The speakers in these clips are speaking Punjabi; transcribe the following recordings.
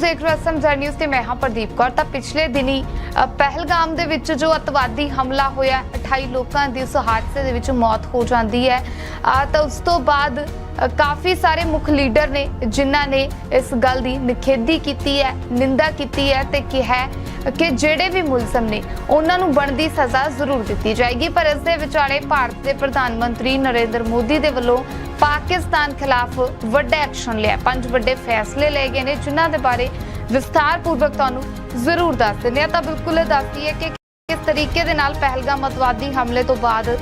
ਦੇਖ ਰਹੇ ਹੋ ਸਮਝਾ ਨਿਊਜ਼ ਤੇ ਮੈਂ ਹਾਂ ਪ੍ਰਦੀਪ ਕੌਰ। ਤਾਂ ਪਿਛਲੇ ਦਿਨੀ ਪਹਿਲਗਾਮ ਦੇ ਵਿੱਚ ਜੋ ਅਤਵਾਦੀ ਹਮਲਾ ਹੋਇਆ 28 ਲੋਕਾਂ ਦੀ ਉਸ ਹਾਦਸੇ ਦੇ ਵਿੱਚ ਮੌਤ ਹੋ ਜਾਂਦੀ ਹੈ। ਤਾਂ ਉਸ ਤੋਂ ਬਾਅਦ ਕਾਫੀ ਸਾਰੇ ਮੁੱਖ ਲੀਡਰ ਨੇ ਜਿਨ੍ਹਾਂ ਨੇ ਇਸ ਗੱਲ ਦੀ ਨਿਖੇਧੀ ਕੀਤੀ ਹੈ, ਨਿੰਦਾ ਕੀਤੀ ਹੈ ਤੇ ਕਿਹਾ ਕਿ ਜਿਹੜੇ ਵੀ ਮੁਲਜ਼ਮ ਨੇ, ਉਹਨਾਂ ਨੂੰ ਬਣਦੀ ਸਜ਼ਾ ਜ਼ਰੂਰ ਦਿੱਤੀ ਜਾਏਗੀ। ਪਰ ਇਸ ਦੇ ਵਿਚਾਲੇ ਭਾਰਤ ਦੇ ਪ੍ਰਧਾਨ ਮੰਤਰੀ ਨਰਿੰਦਰ ਮੋਦੀ ਦੇ ਵੱਲੋਂ ਪਾਕਿਸਤਾਨ ਖਿਲਾਫ ਵੱਡਾ ਐਕਸ਼ਨ ਲਿਆ। ਪੰਜ ਵੱਡੇ ਫੈਸਲੇ ਲਏ ਗਏ ਨੇ, ਜਿਨ੍ਹਾਂ ਦੇ ਬਾਰੇ ਵਿਸਥਾਰ ਪੂਰਵਕ ਤੁਹਾਨੂੰ ਜ਼ਰੂਰ ਦੱਸ ਦਿੰਦੇ ਹਾਂ। ਤਾਂ ਬਿਲਕੁਲ ਇਹ ਦੱਸਦੀ ਹੈ ਕਿ ਕਿਸ ਤਰੀਕੇ ਦੇ ਨਾਲ ਪਹਿਲਗਾਮ ਅਤਵਾਦੀ ਹਮਲੇ ਤੋਂ ਬਾਅਦ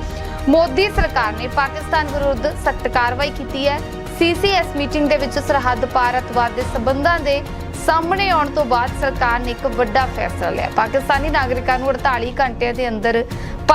ਮੋਦੀ ਸਰਕਾਰ ਨੇ ਪਾਕਿਸਤਾਨ ਵਿਰੁੱਧ ਸਖਤ ਕਾਰਵਾਈ ਕੀਤੀ ਹੈ। ਸੀਸੀਐਸ ਮੀਟਿੰਗ ਦੇ ਵਿੱਚ ਸਰਹੱਦ ਪਾਰ ਅਤਵਾਦ ਦੇ ਸਬੰਧਾਂ ਦੇ ਸਾਹਮਣੇ ਆਉਣ ਤੋਂ ਬਾਅਦ ਸਰਕਾਰ ਨੇ ਇੱਕ ਵੱਡਾ ਫੈਸਲਾ ਲਿਆ। ਪਾਕਿਸਤਾਨੀ ਨਾਗਰਿਕਾਂ ਨੂੰ 48 ਘੰਟਿਆਂ ਦੇ ਅੰਦਰ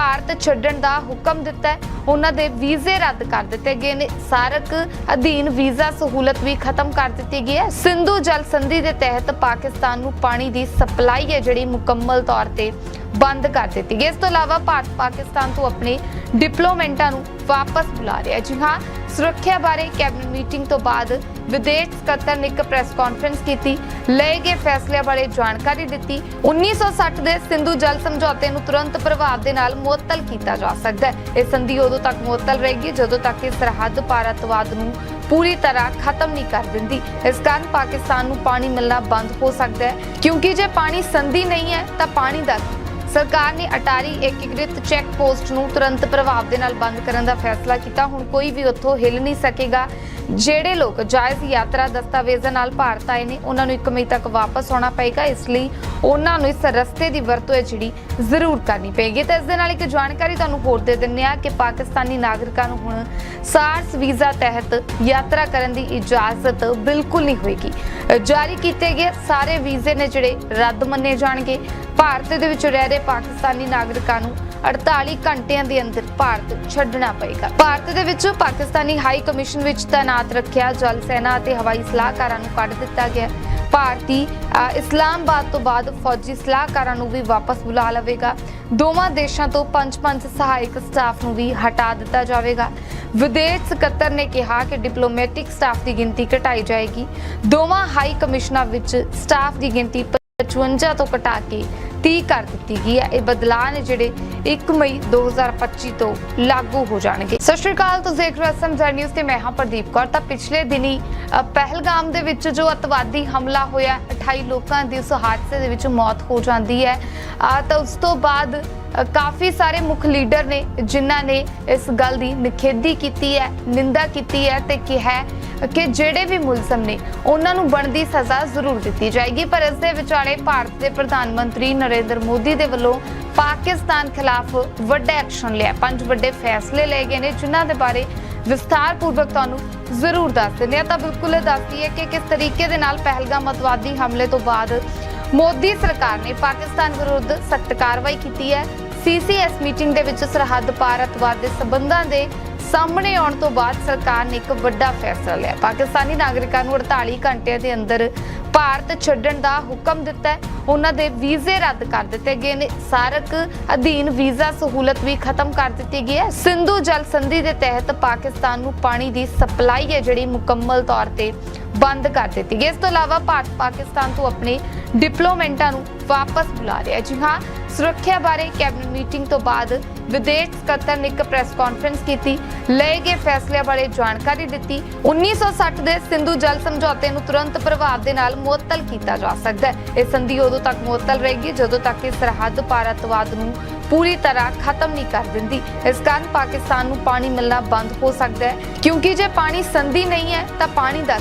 ਭਾਰਤ ਛੱਡਣ ਦਾ ਹੁਕਮ ਦਿੱਤਾ ਹੈ। ਉਹਨਾਂ ਦੇ ਵੀਜ਼ੇ ਰੱਦ ਕਰ ਦਿੱਤੇ ਗਏ ਨੇ। ਸਾਰਕ ਅਧੀਨ ਵੀਜ਼ਾ ਸਹੂਲਤ ਵੀ ਖਤਮ ਕਰ ਦਿੱਤੀ ਗਈ ਹੈ। ਸਿੰਧੂ ਜਲ ਸੰਧੀ ਦੇ ਤਹਿਤ ਪਾਕਿਸਤਾਨ ਨੂੰ ਪਾਣੀ ਦੀ ਸਪਲਾਈ ਹੈ, ਜਿਹੜੀ ਮੁਕੰਮਲ ਤੌਰ ਤੇ ਬੰਦ ਕਰ ਦਿੱਤੀ ਗਈ ਇਸ ਤੋਂ ਇਲਾਵਾ ਭਾਰਤ ਪਾਕਿਸਤਾਨ ਤੋਂ ਆਪਣੇ ਡਿਪਲੋਮੈਂਟਾਂ ਨੂੰ ਵਾਪਸ ਬੁਲਾ ਰਿਹਾ ਜੀ ਹਾਂ ਸੁਰੱਖਿਆ ਬਾਰੇ ਕੈਬਨਿਟ ਮੀਟਿੰਗ ਤੋਂ ਬਾਅਦ ਵਿਦੇਸ਼ ਸਕੱਤਰ ਨੇ ਇੱਕ ਪ੍ਰੈਸ ਕਾਨਫਰੰਸ ਕੀਤੀ। ਲਏ ਗਏ ਫੈਸਲਿਆਂ ਬਾਰੇ ਜਾਣਕਾਰੀ ਦਿੱਤੀ। 1960 ਦੇ ਸਿੰਧੂ ਜਲ ਸਮਝੌਤੇ ਨੂੰ ਤੁਰੰਤ ਪ੍ਰਭਾਵ ਦੇ ਨਾਲ ਮੁਅੱਤਲ ਕੀਤਾ ਜਾ ਸਕਦਾ ਹੈ। ਇਹ ਸੰਧੀ ਉਦੋਂ ਤੱਕ ਮੁਅੱਤਲ ਰਹੇਗੀ, ਜਦੋਂ ਤੱਕ ਇਹ ਸਰਹੱਦ ਪਾਰ ਅੱਤਵਾਦ ਨੂੰ ਪੂਰੀ ਤਰ੍ਹਾਂ ਖਤਮ ਨਹੀਂ ਕਰ ਦਿੰਦੀ। ਇਸ ਕਾਰਨ ਪਾਕਿਸਤਾਨ ਨੂੰ ਪਾਣੀ ਮਿਲਣਾ ਬੰਦ ਹੋ ਸਕਦਾ ਹੈ। ਕਿਉਂਕਿ ਜੇ ਪਾਣੀ ਸੰਧੀ ਨਹੀਂ ਹੈ, ਤਾਂ ਪਾਣੀ ਦਾ ਸਰਕਾਰ ਨੇ ਅਟਾਰੀ ਏਕੀਕ੍ਰਿਤ ਚੈੱਕ ਪੋਸਟ ਨੂੰ ਤੁਰੰਤ ਪ੍ਰਭਾਵ ਦੇ ਨਾਲ ਬੰਦ ਕਰਨ ਦਾ ਫੈਸਲਾ ਕੀਤਾ। ਹੁਣ ਕੋਈ ਵੀ ਉੱਥੋਂ ਹਿੱਲ ਨਹੀਂ ਸਕੇਗਾ। ਜਿਹੜੇ ਲੋਕ ਜਾਇਜ਼ ਯਾਤਰਾ ਦਸਤਾਵੇਜ਼ਾਂ ਨਾਲ ਭਾਰਤ ਆਏ ਨੇ, ਉਹਨਾਂ ਨੂੰ 1 ਮਈ ਤੱਕ ਵਾਪਸ ਆਉਣਾ ਪਏਗਾ। ਇਸ ਲਈ ਉਹਨਾਂ ਨੂੰ ਇਸ ਰਸਤੇ ਦੀ ਵਰਤੋਂ ਹੈ ਜਿਹੜੀ ਜ਼ਰੂਰ ਕਰਨੀ ਪਏਗੀ। ਤੇ ਇਸ ਦੇ ਨਾਲ ਇੱਕ ਜਾਣਕਾਰੀ ਤੁਹਾਨੂੰ ਹੋਰ ਦੇ ਦਿੰਨੇ ਆ ਕਿ ਪਾਕਿਸਤਾਨੀ ਨਾਗਰਿਕਾਂ ਨੂੰ ਹੁਣ ਸਾਰਸ ਵੀਜ਼ਾ ਤਹਿਤ ਯਾਤਰਾ ਕਰਨ ਦੀ ਇਜਾਜ਼ਤ ਬਿਲਕੁਲ ਨਹੀਂ ਹੋਏਗੀ। ਜਾਰੀ ਕੀਤੇ ਗਏ ਸਾਰੇ ਵੀਜ਼ੇ ਨੇ ਜਿਹੜੇ ਰੱਦ ਮੰਨੇ ਜਾਣਗੇ। ਭਾਰਤ ਦੇ ਵਿੱਚ ਰਹਿ ਰਹੇ ਪਾਕਿਸਤਾਨੀ ਨਾਗਰਿਕਾਂ ਨੂੰ 48 ਘੰਟਿਆਂ ਦੇ ਅੰਦਰ ਭਾਰਤ ਛੱਡਣਾ ਪਏਗਾ। ਭਾਰਤ ਦੇ ਵਿੱਚ ਪਾਕਿਸਤਾਨੀ ਹਾਈ ਕਮਿਸ਼ਨ ਵਿੱਚ ਤਾਇਨਾਤ ਰੱਖਿਆ ਜਲ ਸੈਨਾ ਅਤੇ ਹਵਾਈ ਸਲਾਹਕਾਰਾਂ ਨੂੰ ਕੱਢ ਦਿੱਤਾ ਗਿਆ। ਭਾਰਤੀ ਇਸਲਾਮਾਬਾਦ ਤੋਂ ਬਾਅਦ ਫੌਜੀ ਸਲਾਹਕਾਰਾਂ ਨੂੰ ਵੀ ਵਾਪਸ ਬੁਲਾ ਲਵੇਗਾ। ਦੋਵਾਂ ਦੇਸ਼ਾਂ ਤੋਂ ਪੰਜ ਪੰਜ ਸਹਾਇਕ ਸਟਾਫ ਨੂੰ ਵੀ ਹਟਾ ਦਿੱਤਾ ਜਾਵੇਗਾ। ਵਿਦੇਸ਼ ਸਕੱਤਰ ਨੇ ਕਿਹਾ ਕਿ ਡਿਪਲੋਮੈਟਿਕ ਸਟਾਫ ਦੀ ਗਿਣਤੀ ਘਟਾਈ ਜਾਏਗੀ। ਦੋਵਾਂ ਹਾਈ ਕਮਿਸ਼ਨਾਂ ਵਿੱਚ ਸਟਾਫ ਦੀ ਗਿਣਤੀ 55 ਤੋਂ ਘਟਾ ਕੇ 30 ਕਰ ਦਿੱਤੀ ਗਈ ਹੈ। ਇਹ ਬਦਲਾਅ ਨੇ ਜਿਹੜੇ 1 ਮਈ 2025 ਤੋਂ ਲਾਗੂ ਹੋ ਜਾਣਗੇ। ਸਤਿ ਸ਼੍ਰੀ ਅਕਾਲ ਤੁਸੀਂ ਦੇਖ ਰਹੇ ਹੋ ਸਮਝਾ ਨਿਊਜ਼ ਤੇ ਮੈਂ ਹਾਂ ਪ੍ਰਦੀਪ ਕੌਰ। ਤਾਂ ਪਿਛਲੇ ਦਿਨੀ ਅ, ਪਹਿਲਗਾਮ ਦੇ ਵਿੱਚ ਜੋ ਅਤਵਾਦੀ ਹਮਲਾ ਹੋਇਆ 28 ਲੋਕਾਂ ਦੀ ਉਸ ਹਾਦਸੇ ਦੇ ਵਿੱਚ ਮੌਤ ਹੋ ਜਾਂਦੀ ਹੈ। ਅ, ਤਾਂ ਉਸ ਤੋਂ ਬਾਅਦ ਕਾਫੀ ਸਾਰੇ ਮੁੱਖ ਲੀਡਰ ਨੇ ਜਿਨ੍ਹਾਂ ਨੇ ਇਸ ਗੱਲ ਦੀ ਨਿਖੇਧੀ ਕੀਤੀ ਹੈ, ਨਿੰਦਾ ਕੀਤੀ ਹੈ ਤੇ ਕਿਹਾ ਕਿ ਜਿਹੜੇ ਵੀ ਮੁਲਜ਼ਮ ਨੇ, ਉਹਨਾਂ ਨੂੰ ਬਣਦੀ ਸਜ਼ਾ ਜ਼ਰੂਰ ਦਿੱਤੀ ਜਾਏਗੀ, ਪਰ ਇਸ ਦੇ ਵਿਚਾਲੇ ਭਾਰਤ ਦੇ ਪ੍ਰਧਾਨ ਮੰਤਰੀ ਨਰਿੰਦਰ ਮੋਦੀ ਦੇ ਵੱਲੋਂ ਪਾਕਿਸਤਾਨ ਖਿਲਾਫ ਵੱਡਾ ਐਕਸ਼ਨ ਲਿਆ। ਪੰਜ ਵੱਡੇ ਫੈਸਲੇ ਲਏ ਗਏ ਨੇ, ਜਿਨ੍ਹਾਂ ਦੇ ਬਾਰੇ ਵਿਸਥਾਰ ਪੂਰਵਕ ਤੁਹਾਨੂੰ ਜ਼ਰੂਰ ਦੱਸ ਦਿੰਦੇ ਹਾਂ। ਤਾਂ ਬਿਲਕੁਲ ਇਹ ਦੱਸਦੀ ਹੈ ਕਿ ਕਿਸ ਤਰੀਕੇ ਦੇ ਨਾਲ ਪਹਿਲਗਾਮ ਅਤਵਾਦੀ ਹਮਲੇ ਤੋਂ ਬਾਅਦ ਮੋਦੀ ਸਰਕਾਰ ਨੇ ਪਾਕਿਸਤਾਨ ਵਿਰੁੱਧ ਸਖਤ ਕਾਰਵਾਈ ਕੀਤੀ ਹੈ। ਸੀਸੀਐਸ ਮੀਟਿੰਗ ਦੇ ਵਿੱਚ ਸਰਹੱਦ ਪਾਰ ਅਤਵਾਦ ਦੇ ਸਬੰਧਾਂ ਦੇ ਸਾਹਮਣੇ ਆਉਣ ਤੋਂ ਬਾਅਦ ਸਰਕਾਰ ਨੇ ਇੱਕ ਵੱਡਾ ਫੈਸਲਾ ਲਿਆ। ਪਾਕਿਸਤਾਨੀ ਨਾਗਰਿਕਾਂ ਨੂੰ 48 ਘੰਟਿਆਂ ਦੇ ਅੰਦਰ ਭਾਰਤ ਛੱਡਣ ਦਾ ਹੁਕਮ ਦਿੱਤਾ ਹੈ। ਉਹਨਾਂ ਦੇ ਵੀਜ਼ੇ ਰੱਦ ਕਰ ਦਿੱਤੇ ਗਏ ਨੇ। ਸਾਰਕ ਅਧੀਨ ਵੀਜ਼ਾ ਸਹੂਲਤ ਵੀ ਖਤਮ ਕਰ ਦਿੱਤੀ ਗਈ ਹੈ। ਸਿੰਧੂ ਜਲ ਸੰਧੀ ਦੇ ਤਹਿਤ ਪਾਕਿਸਤਾਨ ਨੂੰ ਪਾਣੀ ਦੀ ਸਪਲਾਈ ਹੈ, ਜਿਹੜੀ ਮੁਕੰਮਲ ਤੌਰ ਤੇ ਬੰਦ ਕਰ ਦਿੱਤੀ ਗਈ ਇਸ ਤੋਂ ਇਲਾਵਾ ਭਾਰਤ ਪਾਕਿਸਤਾਨ ਤੋਂ ਆਪਣੇ ਡਿਪਲੋਮੈਂਟਾਂ ਨੂੰ ਵਾਪਸ ਬੁਲਾ ਰਿਹਾ ਜੀ ਹਾਂ, ਸੁਰੱਖਿਆ ਬਾਰੇ ਕੈਬਨਿਟ ਮੀਟਿੰਗ ਤੋਂ ਬਾਅਦ ਵਿਦੇਸ਼ ਸਕੱਤਰ ਨੇ ਇੱਕ ਪ੍ਰੈਸ ਕਾਨਫਰੰਸ ਕੀਤੀ। ਲਏ ਗਏ ਫੈਸਲਿਆਂ ਬਾਰੇ ਜਾਣਕਾਰੀ ਦਿੱਤੀ। 1960 ਦੇ ਸਿੰਧੂ ਜਲ ਸਮਝੌਤੇ ਨੂੰ ਤੁਰੰਤ ਪ੍ਰਭਾਵ ਦੇ ਨਾਲ ਮੁਅੱਤਲ ਕੀਤਾ ਜਾ ਸਕਦਾ ਹੈ। ਇਹ ਸੰਧੀ ਉਦੋਂ ਤੱਕ ਮੁਅੱਤਲ ਰਹੇਗੀ ਜਦੋਂ ਤੱਕ ਇਹ ਸਰਹੱਦ ਪਾਰ ਅੱਤਵਾਦ ਨੂੰ ਪੂਰੀ ਤਰ੍ਹਾਂ ਖਤਮ ਨਹੀਂ ਕਰ ਦਿੰਦੀ। ਇਸ ਕਾਰਨ ਪਾਕਿਸਤਾਨ ਨੂੰ ਪਾਣੀ ਮਿਲਣਾ ਬੰਦ ਹੋ ਸਕਦਾ ਹੈ। ਕਿਉਂਕਿ ਜੇ ਪਾਣੀ ਸੰਧੀ ਨਹੀਂ ਹੈ, ਤਾਂ ਪਾਣੀ ਦਾ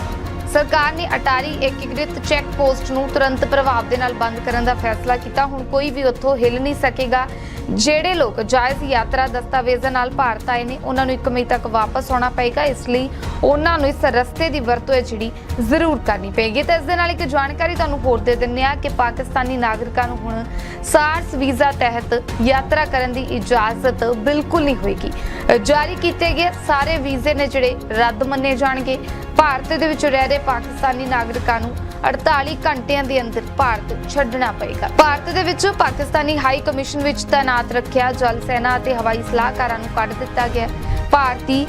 ਸਰਕਾਰ ਨੇ ਅਟਾਰੀ ਏਕੀਕ੍ਰਿਤ ਚੈੱਕ ਪੋਸਟ ਨੂੰ ਤੁਰੰਤ ਪ੍ਰਭਾਵ ਦੇ ਨਾਲ ਬੰਦ ਕਰਨ ਦਾ ਫੈਸਲਾ ਕੀਤਾ। ਹੁਣ ਕੋਈ ਵੀ ਉੱਥੋਂ ਹਿੱਲ ਨਹੀਂ ਸਕੇਗਾ। ਜਿਹੜੇ ਲੋਕ ਜਾਇਜ਼ ਯਾਤਰਾ ਦਸਤਾਵੇਜ਼ਾਂ ਨਾਲ ਭਾਰਤ ਆਏ ਨੇ, ਉਹਨਾਂ ਨੂੰ 1 ਮਈ ਤੱਕ ਵਾਪਸ ਆਉਣਾ ਪਏਗਾ। ਇਸ ਲਈ ਉਹਨਾਂ ਨੂੰ ਇਸ ਰਸਤੇ ਦੀ ਵਰਤੋਂ ਹੈ ਜਿਹੜੀ ਜ਼ਰੂਰ ਕਰਨੀ ਪਏਗੀ। ਤੇ ਇਸ ਦੇ ਨਾਲ ਇੱਕ ਜਾਣਕਾਰੀ ਤੁਹਾਨੂੰ ਹੋਰ ਦੇ ਦਿੰਨੇ ਆ ਕਿ ਪਾਕਿਸਤਾਨੀ ਨਾਗਰਿਕਾਂ ਨੂੰ ਹੁਣ ਸਾਰਸ ਵੀਜ਼ਾ ਤਹਿਤ ਯਾਤਰਾ ਕਰਨ ਦੀ ਇਜਾਜ਼ਤ ਬਿਲਕੁਲ ਨਹੀਂ ਹੋਏਗੀ। ਜਾਰੀ ਕੀਤੇ ਗਏ ਸਾਰੇ ਵੀਜ਼ੇ ਨੇ ਜਿਹੜੇ ਰੱਦ ਮੰਨੇ ਜਾਣਗੇ। ਭਾਰਤ ਦੇ ਵਿੱਚ ਰਹਿ ਰਹੇ ਪਾਕਿਸਤਾਨੀ ਨਾਗਰਿਕਾਂ ਨੂੰ 48 ਘੰਟਿਆਂ ਦੇ ਅੰਦਰ ਭਾਰਤ ਛੱਡਣਾ ਪਏਗਾ। ਭਾਰਤ ਦੇ ਵਿੱਚ ਪਾਕਿਸਤਾਨੀ ਹਾਈ ਕਮਿਸ਼ਨ ਵਿੱਚ ਤਾਇਨਾਤ ਰੱਖਿਆ ਜਲ ਸੈਨਾ ਅਤੇ ਹਵਾਈ ਸਲਾਹਕਾਰਾਂ ਨੂੰ ਕੱਢ ਦਿੱਤਾ ਗਿਆ। ਭਾਰਤੀ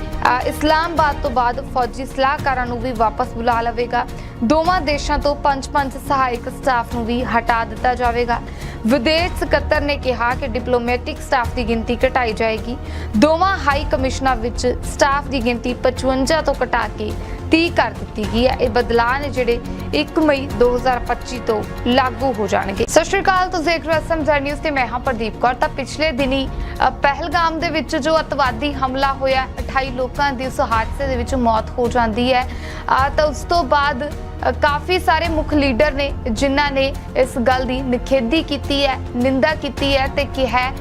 ਇਸਲਾਮਾਬਾਦ ਤੋਂ ਬਾਅਦ ਫੌਜੀ ਸਲਾਹਕਾਰਾਂ ਨੂੰ ਵੀ ਵਾਪਸ ਬੁਲਾ ਲਵੇਗਾ। ਦੋਵਾਂ ਦੇਸ਼ਾਂ ਤੋਂ ਪੰਜ ਪੰਜ ਸਹਾਇਕ ਸਟਾਫ ਨੂੰ ਵੀ ਹਟਾ ਦਿੱਤਾ ਜਾਵੇਗਾ। ਵਿਦੇਸ਼ ਸਕੱਤਰ ਨੇ ਕਿਹਾ ਕਿ ਡਿਪਲੋਮੈਟਿਕ ਸਟਾਫ ਦੀ ਗਿਣਤੀ ਘਟਾਈ ਜਾਏਗੀ। ਦੋਵਾਂ ਹਾਈ ਕਮਿਸ਼ਨਾਂ ਵਿੱਚ ਸਟਾਫ ਦੀ ਗਿਣਤੀ 55 ਤੋਂ ਘਟਾ ਕੇ 30 ਕਰ ਦਿੱਤੀ ਗਈ ਹੈ। ਇਹ ਬਦਲਾਅ ਨੇ ਜਿਹੜੇ 1 ਮਈ 2025 ਤੋਂ ਲਾਗੂ ਹੋ ਜਾਣਗੇ। ਸਤਿ ਸ਼੍ਰੀ ਅਕਾਲ, ਤੁਸੀਂ ਦੇਖ ਰਹੇ ਹੋ ਸਮਝਰ ਨਿਊਜ਼ ਤੇ ਮੈਂ ਹਾਂ ਪ੍ਰਦੀਪ ਕੌਰ। ਤਾਂ ਪਿਛਲੇ ਦਿਨੀ ਪਹਿਲਗਾਮ ਦੇ ਵਿੱਚ ਜੋ ਅਤਵਾਦੀ ਹਮਲਾ ਹੋਇਆ 28 ਲੋਕਾਂ ਦੀ ਉਸ ਹਾਦਸੇ ਦੇ ਵਿੱਚ ਮੌਤ ਹੋ ਜਾਂਦੀ ਹੈ। ਤਾਂ ਉਸ ਤੋਂ ਬਾਅਦ ਕਾਫੀ ਸਾਰੇ ਮੁੱਖ ਲੀਡਰ ਨੇ ਜਿਨ੍ਹਾਂ ਨੇ ਇਸ ਗੱਲ ਦੀ ਨਿਖੇਧੀ ਕੀਤੀ ਹੈ, ਨਿੰਦਾ ਕੀਤੀ ਹੈ ਤੇ ਕਿਹਾ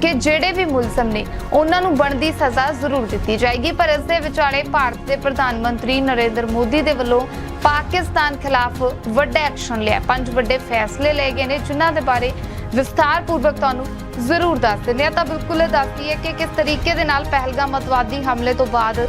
ਕਿ ਜਿਹੜੇ ਵੀ ਮੁਲਜ਼ਮ ਨੇ, ਉਹਨਾਂ ਨੂੰ ਬਣਦੀ ਸਜ਼ਾ ਜ਼ਰੂਰ ਦਿੱਤੀ ਜਾਏਗੀ, ਪਰ ਇਸ ਦੇ ਵਿਚਾਲੇ ਭਾਰਤ ਦੇ ਪ੍ਰਧਾਨ ਮੰਤਰੀ ਨਰਿੰਦਰ ਮੋਦੀ ਦੇ ਵੱਲੋਂ ਪਾਕਿਸਤਾਨ ਖਿਲਾਫ ਵੱਡਾ ਐਕਸ਼ਨ ਲਿਆ। ਪੰਜ ਵੱਡੇ ਫੈਸਲੇ ਲਏ ਗਏ ਨੇ, ਜਿਨ੍ਹਾਂ ਦੇ ਬਾਰੇ ਵਿਸਥਾਰ ਪੂਰਵਕ ਤੁਹਾਨੂੰ ਜ਼ਰੂਰ ਦੱਸ ਦਿੰਦੇ ਹਾਂ। ਤਾਂ ਬਿਲਕੁਲ ਇਹ ਦੱਸਦੀ ਹੈ ਕਿ ਕਿਸ ਤਰੀਕੇ ਦੇ ਨਾਲ ਪਹਿਲਗਾਮ ਅਤਵਾਦੀ ਹਮਲੇ ਤੋਂ ਬਾਅਦ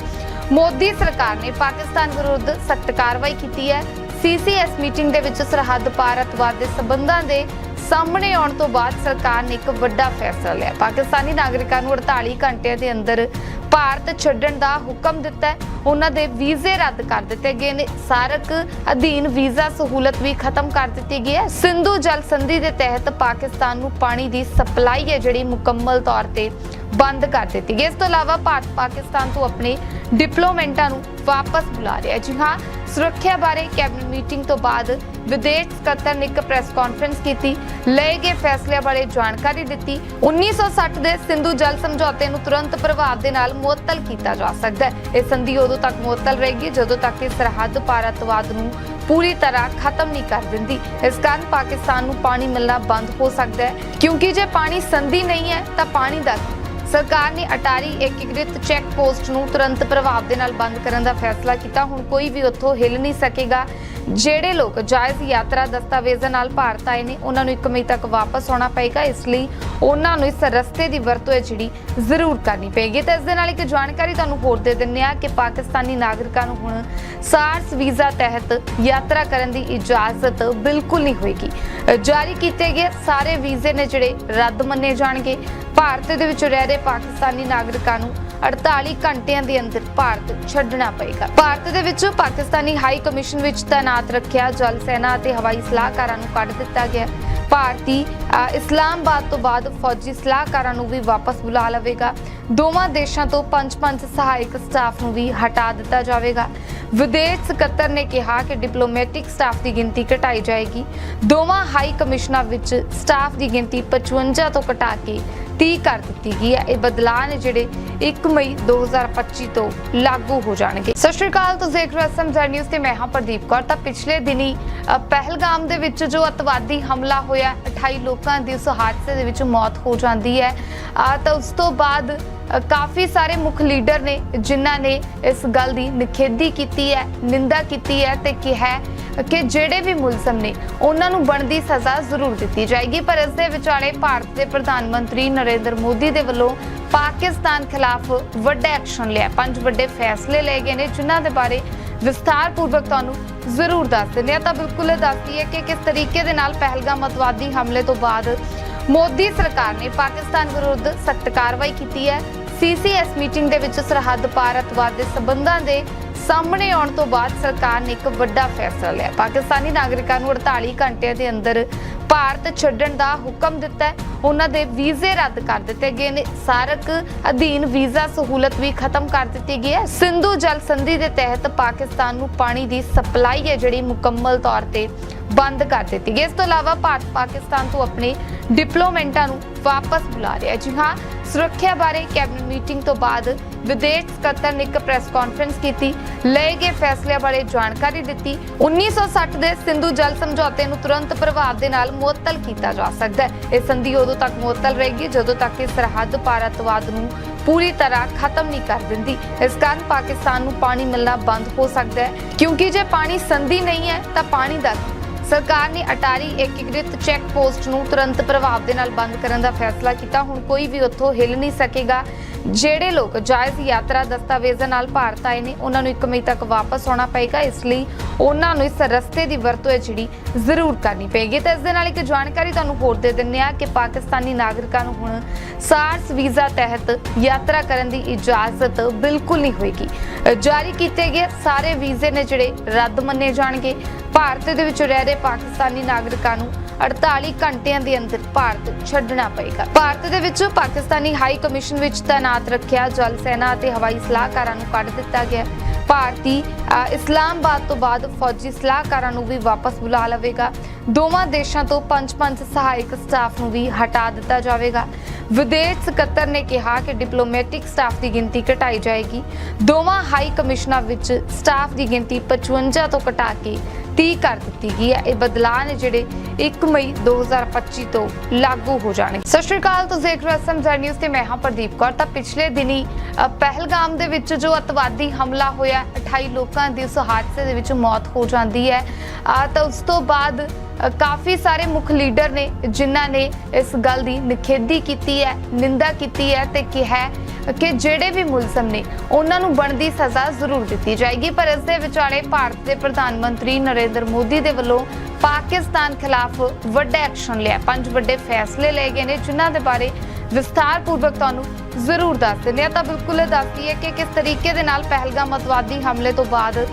ਮੋਦੀ ਸਰਕਾਰ ਨੇ ਪਾਕਿਸਤਾਨ ਵਿਰੁੱਧ ਸਖਤ ਕਾਰਵਾਈ ਕੀਤੀ ਹੈ। ਸੀਸੀਐਸ ਮੀਟਿੰਗ ਦੇ ਵਿੱਚ ਸਰਹੱਦ ਪਾਰ ਅਤਵਾਦ ਦੇ ਸਬੰਧਾਂ ਦੇ ਸਾਹਮਣੇ ਆਉਣ ਤੋਂ ਬਾਅਦ ਸਰਕਾਰ ਨੇ ਇੱਕ ਵੱਡਾ ਫੈਸਲਾ ਲਿਆ। ਪਾਕਿਸਤਾਨੀ ਨਾਗਰਿਕਾਂ ਨੂੰ 48 ਘੰਟਿਆਂ ਦੇ ਅੰਦਰ ਭਾਰਤ ਛੱਡਣ ਦਾ ਹੁਕਮ ਦਿੱਤਾ ਹੈ। ਉਹਨਾਂ ਦੇ ਵੀਜ਼ੇ ਰੱਦ ਕਰ ਦਿੱਤੇ ਗਏ ਨੇ। ਸਾਰਕ ਅਧੀਨ ਵੀਜ਼ਾ ਸਹੂਲਤ ਵੀ ਖਤਮ ਕਰ ਦਿੱਤੀ ਗਈ ਹੈ। ਸਿੰਧੂ ਜਲ ਸੰਧੀ ਦੇ ਤਹਿਤ ਪਾਕਿਸਤਾਨ ਨੂੰ ਪਾਣੀ ਦੀ ਸਪਲਾਈ ਹੈ, ਜਿਹੜੀ ਮੁਕੰਮਲ ਤੌਰ ਤੇ ਬੰਦ ਕਰ ਦਿੱਤੀ ਗਈ ਇਸ ਤੋਂ ਇਲਾਵਾ ਭਾਰਤ ਪਾਕਿਸਤਾਨ ਤੋਂ ਆਪਣੇ ਡਿਪਲੋਮੈਂਟਾਂ ਨੂੰ ਵਾਪਸ ਬੁਲਾ ਰਿਹਾ ਜੀ ਹਾਂ ਸੁਰੱਖਿਆ ਬਾਰੇ ਕੈਬਨਿਟ ਮੀਟਿੰਗ ਤੋਂ ਬਾਅਦ ਵਿਦੇਸ਼ ਸਕੱਤਰ ਨੇ ਇੱਕ ਪ੍ਰੈਸ ਕਾਨਫਰੰਸ ਕੀਤੀ। ਲਏ ਗਏ ਫੈਸਲਿਆਂ ਬਾਰੇ ਜਾਣਕਾਰੀ ਦਿੱਤੀ। 1960 ਦੇ ਸਿੰਧੂ ਜਲ ਸਮਝੌਤੇ ਨੂੰ ਤੁਰੰਤ ਪ੍ਰਭਾਵ ਦੇ ਨਾਲ ਮੁਅੱਤਲ ਕੀਤਾ ਜਾ ਸਕਦਾ ਹੈ। ਇਹ ਸੰਧੀ ਉਦੋਂ ਤੱਕ ਮੁਅੱਤਲ ਰਹੇਗੀ, ਜਦੋਂ ਤੱਕ ਕਿ ਸਰਹੱਦ ਪਾਰ ਅੱਤਵਾਦ ਨੂੰ ਪੂਰੀ ਤਰ੍ਹਾਂ ਖਤਮ ਨਹੀਂ ਕਰ ਦਿੰਦੀ। ਇਸ ਕਾਰਨ ਪਾਕਿਸਤਾਨ ਨੂੰ ਪਾਣੀ ਮਿਲਣਾ ਬੰਦ ਹੋ ਸਕਦਾ ਹੈ। ਕਿਉਂਕਿ ਜੇ ਪਾਣੀ ਸੰਧੀ ਨਹੀਂ ਹੈ, ਤਾਂ ਪਾਣੀ ਦਾ ਸਰਕਾਰ ਨੇ ਅਟਾਰੀ ਏਕੀਕ੍ਰਿਤ ਚੈੱਕ ਪੋਸਟ ਨੂੰ ਤੁਰੰਤ ਪ੍ਰਭਾਵ ਦੇ ਨਾਲ ਬੰਦ ਕਰਨ ਦਾ ਫੈਸਲਾ ਕੀਤਾ। ਹੁਣ ਕੋਈ ਵੀ ਉੱਥੋਂ ਹਿੱਲ ਨਹੀਂ ਸਕੇਗਾ। ਜਿਹੜੇ ਲੋਕ ਜਾਇਜ਼ ਯਾਤਰਾ ਦਸਤਾਵੇਜ਼ਾਂ ਨਾਲ ਭਾਰਤ ਆਏ ਨੇ, ਉਹਨਾਂ ਨੂੰ 1 ਮਈ ਤੱਕ ਵਾਪਸ ਆਉਣਾ ਪਏਗਾ। ਇਸ ਲਈ ਉਹਨਾਂ ਨੂੰ ਇਸ ਰਸਤੇ ਦੀ ਵਰਤੋਂ ਹੈ ਜਿਹੜੀ ਜ਼ਰੂਰ ਕਰਨੀ ਪਏਗੀ। ਤਾਂ ਇਸ ਦੇ ਨਾਲ ਇੱਕ ਜਾਣਕਾਰੀ ਤੁਹਾਨੂੰ ਹੋਰ ਦੇ ਦਿੰਦੇ ਆ ਕਿ ਪਾਕਿਸਤਾਨੀ ਨਾਗਰਿਕਾਂ ਨੂੰ ਹੁਣ ਸਾਰਸ ਵੀਜ਼ਾ ਤਹਿਤ ਯਾਤਰਾ ਕਰਨ ਦੀ ਇਜਾਜ਼ਤ ਬਿਲਕੁਲ ਨਹੀਂ ਹੋਏਗੀ। ਜਾਰੀ ਕੀਤੇ ਗਏ ਸਾਰੇ ਵੀਜ਼ੇ ਨੇ ਜਿਹੜੇ ਰੱਦ ਮੰਨੇ ਜਾਣਗੇ। ਭਾਰਤ ਦੇ ਵਿੱਚ ਰਹਿ ਰਹੇ ਪਾਕਿਸਤਾਨੀ ਨਾਗਰਿਕਾਂ ਨੂੰ 48 ਘੰਟਿਆਂ ਦੇ ਅੰਦਰ ਭਾਰਤ ਛੱਡਣਾ ਪਏਗਾ। ਭਾਰਤ ਦੇ ਵਿੱਚ ਪਾਕਿਸਤਾਨੀ ਹਾਈ ਕਮਿਸ਼ਨ ਵਿੱਚ ਤਾਇਨਾਤ ਰੱਖਿਆ ਜਲ ਸੈਨਾ ਅਤੇ ਹਵਾਈ ਸਲਾਹਕਾਰਾਂ ਨੂੰ ਕੱਢ ਦਿੱਤਾ ਗਿਆ। ਭਾਰਤੀ ਇਸਲਾਮਾਬਾਦ ਤੋਂ ਬਾਅਦ ਫੌਜੀ ਸਲਾਹਕਾਰਾਂ ਨੂੰ ਵੀ ਵਾਪਸ ਬੁਲਾ ਲਵੇਗਾ। ਦੋਵਾਂ ਦੇਸ਼ਾਂ ਤੋਂ ਪੰਜ ਪੰਜ ਸਹਾਇਕ ਸਟਾਫ ਨੂੰ ਵੀ ਹਟਾ ਦਿੱਤਾ ਜਾਵੇਗਾ। ਵਿਦੇਸ਼ ਸਕੱਤਰ ਨੇ ਕਿਹਾ ਕਿ ਡਿਪਲੋਮੈਟਿਕ ਸਟਾਫ ਦੀ ਗਿਣਤੀ ਘਟਾਈ ਜਾਏਗੀ। ਦੋਵਾਂ ਹਾਈ ਕਮਿਸ਼ਨਾਂ ਵਿੱਚ ਸਟਾਫ ਦੀ ਗਿਣਤੀ 55 ਤੋਂ ਘਟਾ ਕੇ 30 ਕਰ ਦਿੱਤੀ ਗਈ ਹੈ। ਇਹ ਬਦਲਾਅ ਨੇ ਜਿਹੜੇ 1 ਮਈ 2025 ਤੋਂ ਲਾਗੂ ਹੋ ਜਾਣਗੇ। ਸਤਿ ਸ਼੍ਰੀ ਅਕਾਲ, ਤੁਸੀਂ ਦੇਖ ਰਹੇ ਹੋ ਸਮਝਾ ਨਿਊਜ਼ ਤੇ ਮੈਂ ਹਾਂ ਪ੍ਰਦੀਪ ਕੌਰ। ਤਾਂ ਪਿਛਲੇ ਦਿਨੀ ਪਹਿਲਗਾਮ ਦੇ ਵਿੱਚ ਜੋ ਅਤਵਾਦੀ ਹਮਲਾ ਹੋਇਆ 28 ਲੋਕਾਂ ਦੀ ਉਸ ਹਾਦਸੇ ਦੇ ਵਿੱਚ ਮੌਤ ਹੋ ਜਾਂਦੀ ਹੈ। ਤਾਂ ਉਸ ਤੋਂ ਬਾਅਦ ਕਾਫੀ ਸਾਰੇ ਮੁੱਖ ਲੀਡਰ ਨੇ, ਜਿਨ੍ਹਾਂ ਨੇ ਇਸ ਗੱਲ ਦੀ ਨਿਖੇਧੀ ਕੀਤੀ ਹੈ, ਨਿੰਦਾ ਕੀਤੀ ਹੈ ਤੇ ਕਿਹਾ ਕਿ ਜਿਹੜੇ ਵੀ ਮੁਲਜ਼ਮ ਨੇ, ਉਹਨਾਂ ਨੂੰ ਬਣਦੀ ਸਜ਼ਾ ਜ਼ਰੂਰ ਦਿੱਤੀ ਜਾਏਗੀ। ਪਰ ਇਸ ਦੇ ਵਿਚਾਲੇ ਭਾਰਤ ਦੇ ਪ੍ਰਧਾਨ ਮੰਤਰੀ ਨਰਿੰਦਰ ਮੋਦੀ ਦੇ ਵੱਲੋਂ ਪਾਕਿਸਤਾਨ ਖਿਲਾਫ ਵੱਡਾ ਐਕਸ਼ਨ ਲਿਆ। ਪੰਜ ਵੱਡੇ ਫੈਸਲੇ ਲਏ ਗਏ ਨੇ, ਜਿਨ੍ਹਾਂ ਦੇ ਬਾਰੇ ਵਿਸਥਾਰ ਪੂਰਵਕ ਤੁਹਾਨੂੰ ਜ਼ਰੂਰ ਦੱਸ ਦਿੰਦੇ ਹਾਂ। ਤਾਂ ਬਿਲਕੁਲ ਇਹ ਦੱਸਦੀ ਹੈ ਕਿ ਕਿਸ ਤਰੀਕੇ ਦੇ ਨਾਲ ਪਹਿਲਗਾਮ ਅਤਵਾਦੀ ਹਮਲੇ ਤੋਂ ਬਾਅਦ ਮੋਦੀ ਸਰਕਾਰ ਨੇ ਪਾਕਿਸਤਾਨ ਵਿਰੁੱਧ ਸਖਤ ਕਾਰਵਾਈ ਕੀਤੀ ਹੈ। ਸੀਸੀਐਸ ਮੀਟਿੰਗ ਦੇ ਵਿੱਚ ਸਰਹੱਦ ਪਾਰ ਅਤਵਾਦ ਦੇ ਸਬੰਧਾਂ ਦੇ ਸਾਹਮਣੇ ਆਉਣ ਤੋਂ ਬਾਅਦ ਸਰਕਾਰ ਨੇ ਇੱਕ ਵੱਡਾ ਫੈਸਲਾ ਲਿਆ। ਪਾਕਿਸਤਾਨੀ ਨਾਗਰਿਕਾਂ ਨੂੰ 48 ਘੰਟਿਆਂ ਦੇ ਅੰਦਰ ਭਾਰਤ ਛੱਡਣ ਦਾ ਹੁਕਮ ਦਿੱਤਾ ਹੈ। ਉਹਨਾਂ ਦੇ ਵੀਜ਼ੇ ਰੱਦ ਕਰ ਦਿੱਤੇ ਗਏ ਨੇ। ਸਾਰਕ ਅਧੀਨ ਵੀਜ਼ਾ ਸਹੂਲਤ ਵੀ ਖਤਮ ਕਰ ਦਿੱਤੀ ਗਈ ਹੈ। ਸਿੰਧੂ ਜਲ ਸੰਧੀ ਦੇ ਤਹਿਤ ਪਾਕਿਸਤਾਨ ਨੂੰ ਪਾਣੀ ਦੀ ਸਪਲਾਈ ਹੈ, ਜਿਹੜੀ ਮੁਕੰਮਲ ਤੌਰ ਤੇ ਬੰਦ ਕਰ ਦਿੱਤੀ ਗਈ ਇਸ ਤੋਂ ਇਲਾਵਾ ਭਾਰਤ ਪਾਕਿਸਤਾਨ ਤੋਂ ਆਪਣੇ ਡਿਪਲੋਮੈਂਟਾਂ ਨੂੰ ਵਾਪਸ ਬੁਲਾ ਰਿਹਾ ਹੈ। ਜੀ ਹਾਂ ਸੁਰੱਖਿਆ ਬਾਰੇ ਕੈਬਨਿਟ ਮੀਟਿੰਗ ਤੋਂ ਬਾਅਦ ਵਿਦੇਸ਼ ਸਕੱਤਰ ਨੇ ਇੱਕ ਪ੍ਰੈਸ ਕਾਨਫਰੰਸ ਕੀਤੀ। ਲਏ ਗਏ ਫੈਸਲਿਆਂ ਬਾਰੇ ਜਾਣਕਾਰੀ ਦਿੱਤੀ। 1960 ਦੇ ਸਿੰਧੂ ਜਲ ਸਮਝੌਤੇ ਨੂੰ ਤੁਰੰਤ ਪ੍ਰਭਾਵ ਦੇ ਨਾਲ ਮੁਅੱਤਲ ਕੀਤਾ ਜਾ ਸਕਦਾ ਹੈ। ਇਹ ਸੰਧੀ ਉਦੋਂ ਤੱਕ ਮੁਅੱਤਲ ਰਹੇਗੀ, ਜਦੋਂ ਤੱਕ ਇਹ ਸਰਹੱਦ ਪਾਰ ਅੱਤਵਾਦ ਨੂੰ ਪੂਰੀ ਤਰ੍ਹਾਂ ਖਤਮ ਨਹੀਂ ਕਰ ਦਿੰਦੀ। ਇਸ ਕਾਰਨ ਪਾਕਿਸਤਾਨ ਨੂੰ ਪਾਣੀ ਮਿਲਣਾ ਬੰਦ ਹੋ ਸਕਦਾ ਹੈ। ਕਿਉਂਕਿ ਜੇ ਪਾਣੀ ਸੰਧੀ ਨਹੀਂ ਹੈ, ਤਾਂ ਪਾਣੀ ਦਾ ਸਰਕਾਰ ਨੇ ਅਟਾਰੀ ਏਕੀਕ੍ਰਿਤ ਚੈੱਕ ਪੋਸਟ ਨੂੰ ਤੁਰੰਤ ਪ੍ਰਭਾਵ ਦੇ ਨਾਲ ਬੰਦ ਕਰਨ ਦਾ ਫੈਸਲਾ ਕੀਤਾ। ਹੁਣ ਕੋਈ ਵੀ ਉੱਥੋਂ ਹਿੱਲ ਨਹੀਂ ਸਕੇਗਾ। ਜਿਹੜੇ ਲੋਕ ਜਾਇਜ਼ ਯਾਤਰਾ ਦਸਤਾਵੇਜ਼ਾਂ ਨਾਲ ਭਾਰਤ ਆਏ ਨੇ, ਉਹਨਾਂ ਨੂੰ 1 ਮਈ ਤੱਕ ਵਾਪਸ ਆਉਣਾ ਪਏਗਾ। ਇਸ ਲਈ ਉਹਨਾਂ ਨੂੰ ਇਸ ਰਸਤੇ ਦੀ ਵਰਤੋਂ ਹੈ ਜਿਹੜੀ ਜ਼ਰੂਰ ਕਰਨੀ ਪਏਗੀ। ਤਾਂ ਇਸ ਦੇ ਨਾਲ ਇੱਕ ਜਾਣਕਾਰੀ ਤੁਹਾਨੂੰ ਹੋਰ ਦੇ ਦਿੰਦੇ ਆ ਕਿ ਪਾਕਿਸਤਾਨੀ ਨਾਗਰਿਕਾਂ ਨੂੰ ਹੁਣ ਸਾਰਸ ਵੀਜ਼ਾ ਤਹਿਤ ਯਾਤਰਾ ਕਰਨ ਦੀ ਇਜਾਜ਼ਤ ਬਿਲਕੁਲ ਨਹੀਂ ਹੋਏਗੀ। ਜਾਰੀ ਕੀਤੇ ਗਏ ਸਾਰੇ ਵੀਜ਼ੇ ਨੇ ਜਿਹੜੇ ਰੱਦ ਮੰਨੇ ਜਾਣਗੇ। ਭਾਰਤ ਦੇ ਵਿੱਚ ਰਹਿ ਰਹੇ ਪਾਕਿਸਤਾਨੀ ਨਾਗਰਿਕਾਂ ਨੂੰ 48 ਘੰਟਿਆਂ ਦੇ ਅੰਦਰ ਭਾਰਤ ਛੱਡਣਾ ਪਏਗਾ। ਭਾਰਤ ਦੇ ਵਿੱਚ ਪਾਕਿਸਤਾਨੀ ਹਾਈ ਕਮਿਸ਼ਨ ਵਿੱਚ ਤਾਇਨਾਤ ਰੱਖਿਆ ਜਲ ਸੈਨਾ ਅਤੇ ਹਵਾਈ ਸਲਾਹਕਾਰਾਂ ਨੂੰ ਕੱਢ ਦਿੱਤਾ ਗਿਆ। ਭਾਰਤੀ ਇਸਲਾਮਾਬਾਦ ਤੋਂ ਬਾਅਦ ਫੌਜੀ ਸਲਾਹਕਾਰਾਂ ਨੂੰ ਵੀ ਵਾਪਸ ਬੁਲਾ ਲਵੇਗਾ। ਦੋਵਾਂ ਦੇਸ਼ਾਂ ਤੋਂ ਪੰਜ ਪੰਜ ਸਹਾਇਕ ਸਟਾਫ ਨੂੰ ਵੀ ਹਟਾ ਦਿੱਤਾ ਜਾਵੇਗਾ। ਵਿਦੇਸ਼ ਸਕੱਤਰ ਨੇ ਕਿਹਾ ਕਿ ਡਿਪਲੋਮੈਟਿਕ ਸਟਾਫ ਦੀ ਗਿਣਤੀ ਘਟਾਈ ਜਾਏਗੀ। ਦੋਵਾਂ ਹਾਈ ਕਮਿਸ਼ਨਾਂ ਵਿੱਚ ਸਟਾਫ ਦੀ ਗਿਣਤੀ 55 ਤੋਂ ਘਟਾ ਕੇ 30 ਕਰ ਦਿੱਤੀ ਗਈ ਹੈ। ਇਹ ਬਦਲਾਅ ਨੇ ਜਿਹੜੇ 1 ਮਈ 2025 ਤੋਂ ਲਾਗੂ ਹੋ ਜਾਣਗੇ। ਸਤਿ ਸ਼੍ਰੀ ਅਕਾਲ, ਤੁਸੀਂ ਦੇਖ ਰਹੇ ਹੋ ਸਮਝਾ ਨਿਊਜ਼ ਤੇ ਮੈਂ ਹਾਂ ਪ੍ਰਦੀਪ ਕੌਰ। ਤਾਂ ਪਿਛਲੇ ਦਿਨੀ ਪਹਿਲਗਾਮ ਦੇ ਵਿੱਚ ਜੋ ਅਤਵਾਦੀ ਹਮਲਾ ਹੋਇਆ 28 ਲੋਕਾਂ ਦੀ ਉਸ ਹਾਦਸੇ ਦੇ ਵਿੱਚ ਮੌਤ ਹੋ ਜਾਂਦੀ ਹੈ। ਤਾਂ ਉਸ ਤੋਂ ਬਾਅਦ ਕਾਫੀ ਸਾਰੇ ਮੁੱਖ ਲੀਡਰ ਨੇ ਜਿਨ੍ਹਾਂ ਨੇ ਇਸ ਗੱਲ ਦੀ ਨਿਖੇਧੀ ਕੀਤੀ ਹੈ, ਨਿੰਦਾ ਕੀਤੀ ਹੈ ਤੇ ਕਿਹਾ ਕਿ ਜਿਹੜੇ ਵੀ ਮੁਲਜ਼ਮ ਨੇ, ਉਹਨਾਂ ਨੂੰ ਬਣਦੀ ਸਜ਼ਾ ਜ਼ਰੂਰ ਦਿੱਤੀ ਜਾਏਗੀ। ਪਰ ਇਸ ਦੇ ਵਿਚਾਲੇ ਭਾਰਤ ਦੇ ਪ੍ਰਧਾਨ ਮੰਤਰੀ ਨਰਿੰਦਰ ਮੋਦੀ ਦੇ ਵੱਲੋਂ ਪਾਕਿਸਤਾਨ ਖਿਲਾਫ ਵੱਡਾ ਐਕਸ਼ਨ ਲਿਆ। ਪੰਜ ਵੱਡੇ ਫੈਸਲੇ ਲਏ ਗਏ ਨੇ, ਜਿਨ੍ਹਾਂ ਦੇ ਬਾਰੇ ਵਿਸਥਾਰ ਪੂਰਵਕ ਤੁਹਾਨੂੰ ਜ਼ਰੂਰ ਦੱਸ ਦਿੰਦੇ ਹਾਂ। ਤਾਂ ਬਿਲਕੁਲ ਇਹ ਦੱਸਦੀ ਹੈ ਕਿ ਕਿਸ ਤਰੀਕੇ ਦੇ ਨਾਲ ਪਹਿਲਗਾਮ ਅਤਵਾਦੀ ਹਮਲੇ ਤੋਂ ਬਾਅਦ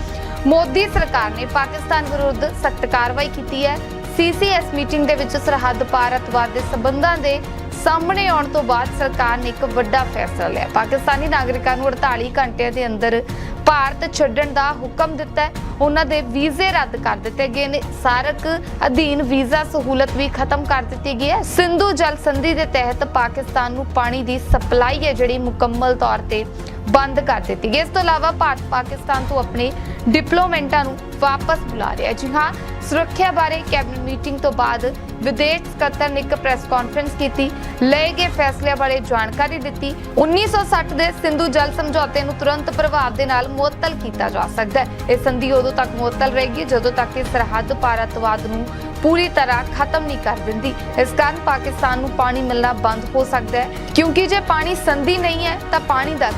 ਮੋਦੀ ਸਰਕਾਰ ਨੇ ਪਾਕਿਸਤਾਨ ਵਿਰੁੱਧ ਸਖਤ ਕਾਰਵਾਈ ਕੀਤੀ ਹੈ। ਸੀਸੀਐਸ ਮੀਟਿੰਗ ਦੇ ਵਿੱਚ ਸਰਹੱਦ ਪਾਰ ਅਤਵਾਦ ਦੇ ਸਬੰਧਾਂ ਦੇ ਸਾਹਮਣੇ ਆਉਣ ਤੋਂ ਬਾਅਦ ਸਰਕਾਰ ਨੇ ਇੱਕ ਵੱਡਾ ਫੈਸਲਾ ਲਿਆ। ਪਾਕਿਸਤਾਨੀ ਨਾਗਰਿਕਾਂ ਨੂੰ 48 ਘੰਟਿਆਂ ਦੇ ਅੰਦਰ ਭਾਰਤ ਛੱਡਣ ਦਾ ਹੁਕਮ ਦਿੱਤਾ ਹੈ। ਉਹਨਾਂ ਦੇ ਵੀਜ਼ੇ ਰੱਦ ਕਰ ਦਿੱਤੇ ਗਏ ਨੇ। ਸਾਰਕ ਅਧੀਨ ਵੀਜ਼ਾ ਸਹੂਲਤ ਵੀ ਖਤਮ ਕਰ ਦਿੱਤੀ ਗਈ ਹੈ। ਸਿੰਧੂ ਜਲ ਸੰਧੀ ਦੇ ਤਹਿਤ ਪਾਕਿਸਤਾਨ ਨੂੰ ਪਾਣੀ ਦੀ ਸਪਲਾਈ ਹੈ, ਜਿਹੜੀ ਮੁਕੰਮਲ ਤੌਰ ਤੇ ਬੰਦ ਕਰ ਦਿੱਤੀ ਗਈ ਇਸ ਤੋਂ ਇਲਾਵਾ ਭਾਰਤ ਪਾਕਿਸਤਾਨ ਤੋਂ ਆਪਣੇ ਡਿਪਲੋਮੈਂਟਾਂ ਨੂੰ ਵਾਪਸ ਬੁਲਾ ਰਿਹਾ ਜੀ ਹਾਂ, ਸੁਰੱਖਿਆ ਬਾਰੇ ਕੈਬਨਿਟ ਮੀਟਿੰਗ ਤੋਂ ਬਾਅਦ ਵਿਦੇਸ਼ ਸਕੱਤਰ ਨੇ ਇੱਕ ਪ੍ਰੈਸ ਕਾਨਫਰੰਸ ਕੀਤੀ। ਲਏ ਗਏ ਫੈਸਲਿਆਂ ਬਾਰੇ ਜਾਣਕਾਰੀ ਦਿੱਤੀ। 1960 ਦੇ ਸਿੰਧੂ ਜਲ ਸਮਝੌਤੇ ਨੂੰ ਤੁਰੰਤ ਪ੍ਰਭਾਵ ਦੇ ਨਾਲ ਮੁਅੱਤਲ ਕੀਤਾ ਜਾ ਸਕਦਾ ਹੈ। ਇਹ ਸੰਧੀ ਉਦੋਂ ਤੱਕ ਮੁਅੱਤਲ ਰਹੇਗੀ, ਜਦੋਂ ਤੱਕ ਇਹ ਸਰਹੱਦ ਪਾਰ ਅੱਤਵਾਦ ਨੂੰ ਪੂਰੀ ਤਰ੍ਹਾਂ ਖਤਮ ਨਹੀਂ ਕਰ ਦਿੰਦੀ। ਇਸ ਕਾਰਨ ਪਾਕਿਸਤਾਨ ਨੂੰ ਪਾਣੀ ਮਿਲਣਾ ਬੰਦ ਹੋ ਸਕਦਾ ਹੈ। ਕਿਉਂਕਿ ਜੇ ਪਾਣੀ ਸੰਧੀ ਨਹੀਂ ਹੈ, ਤਾਂ ਪਾਣੀ ਦਾ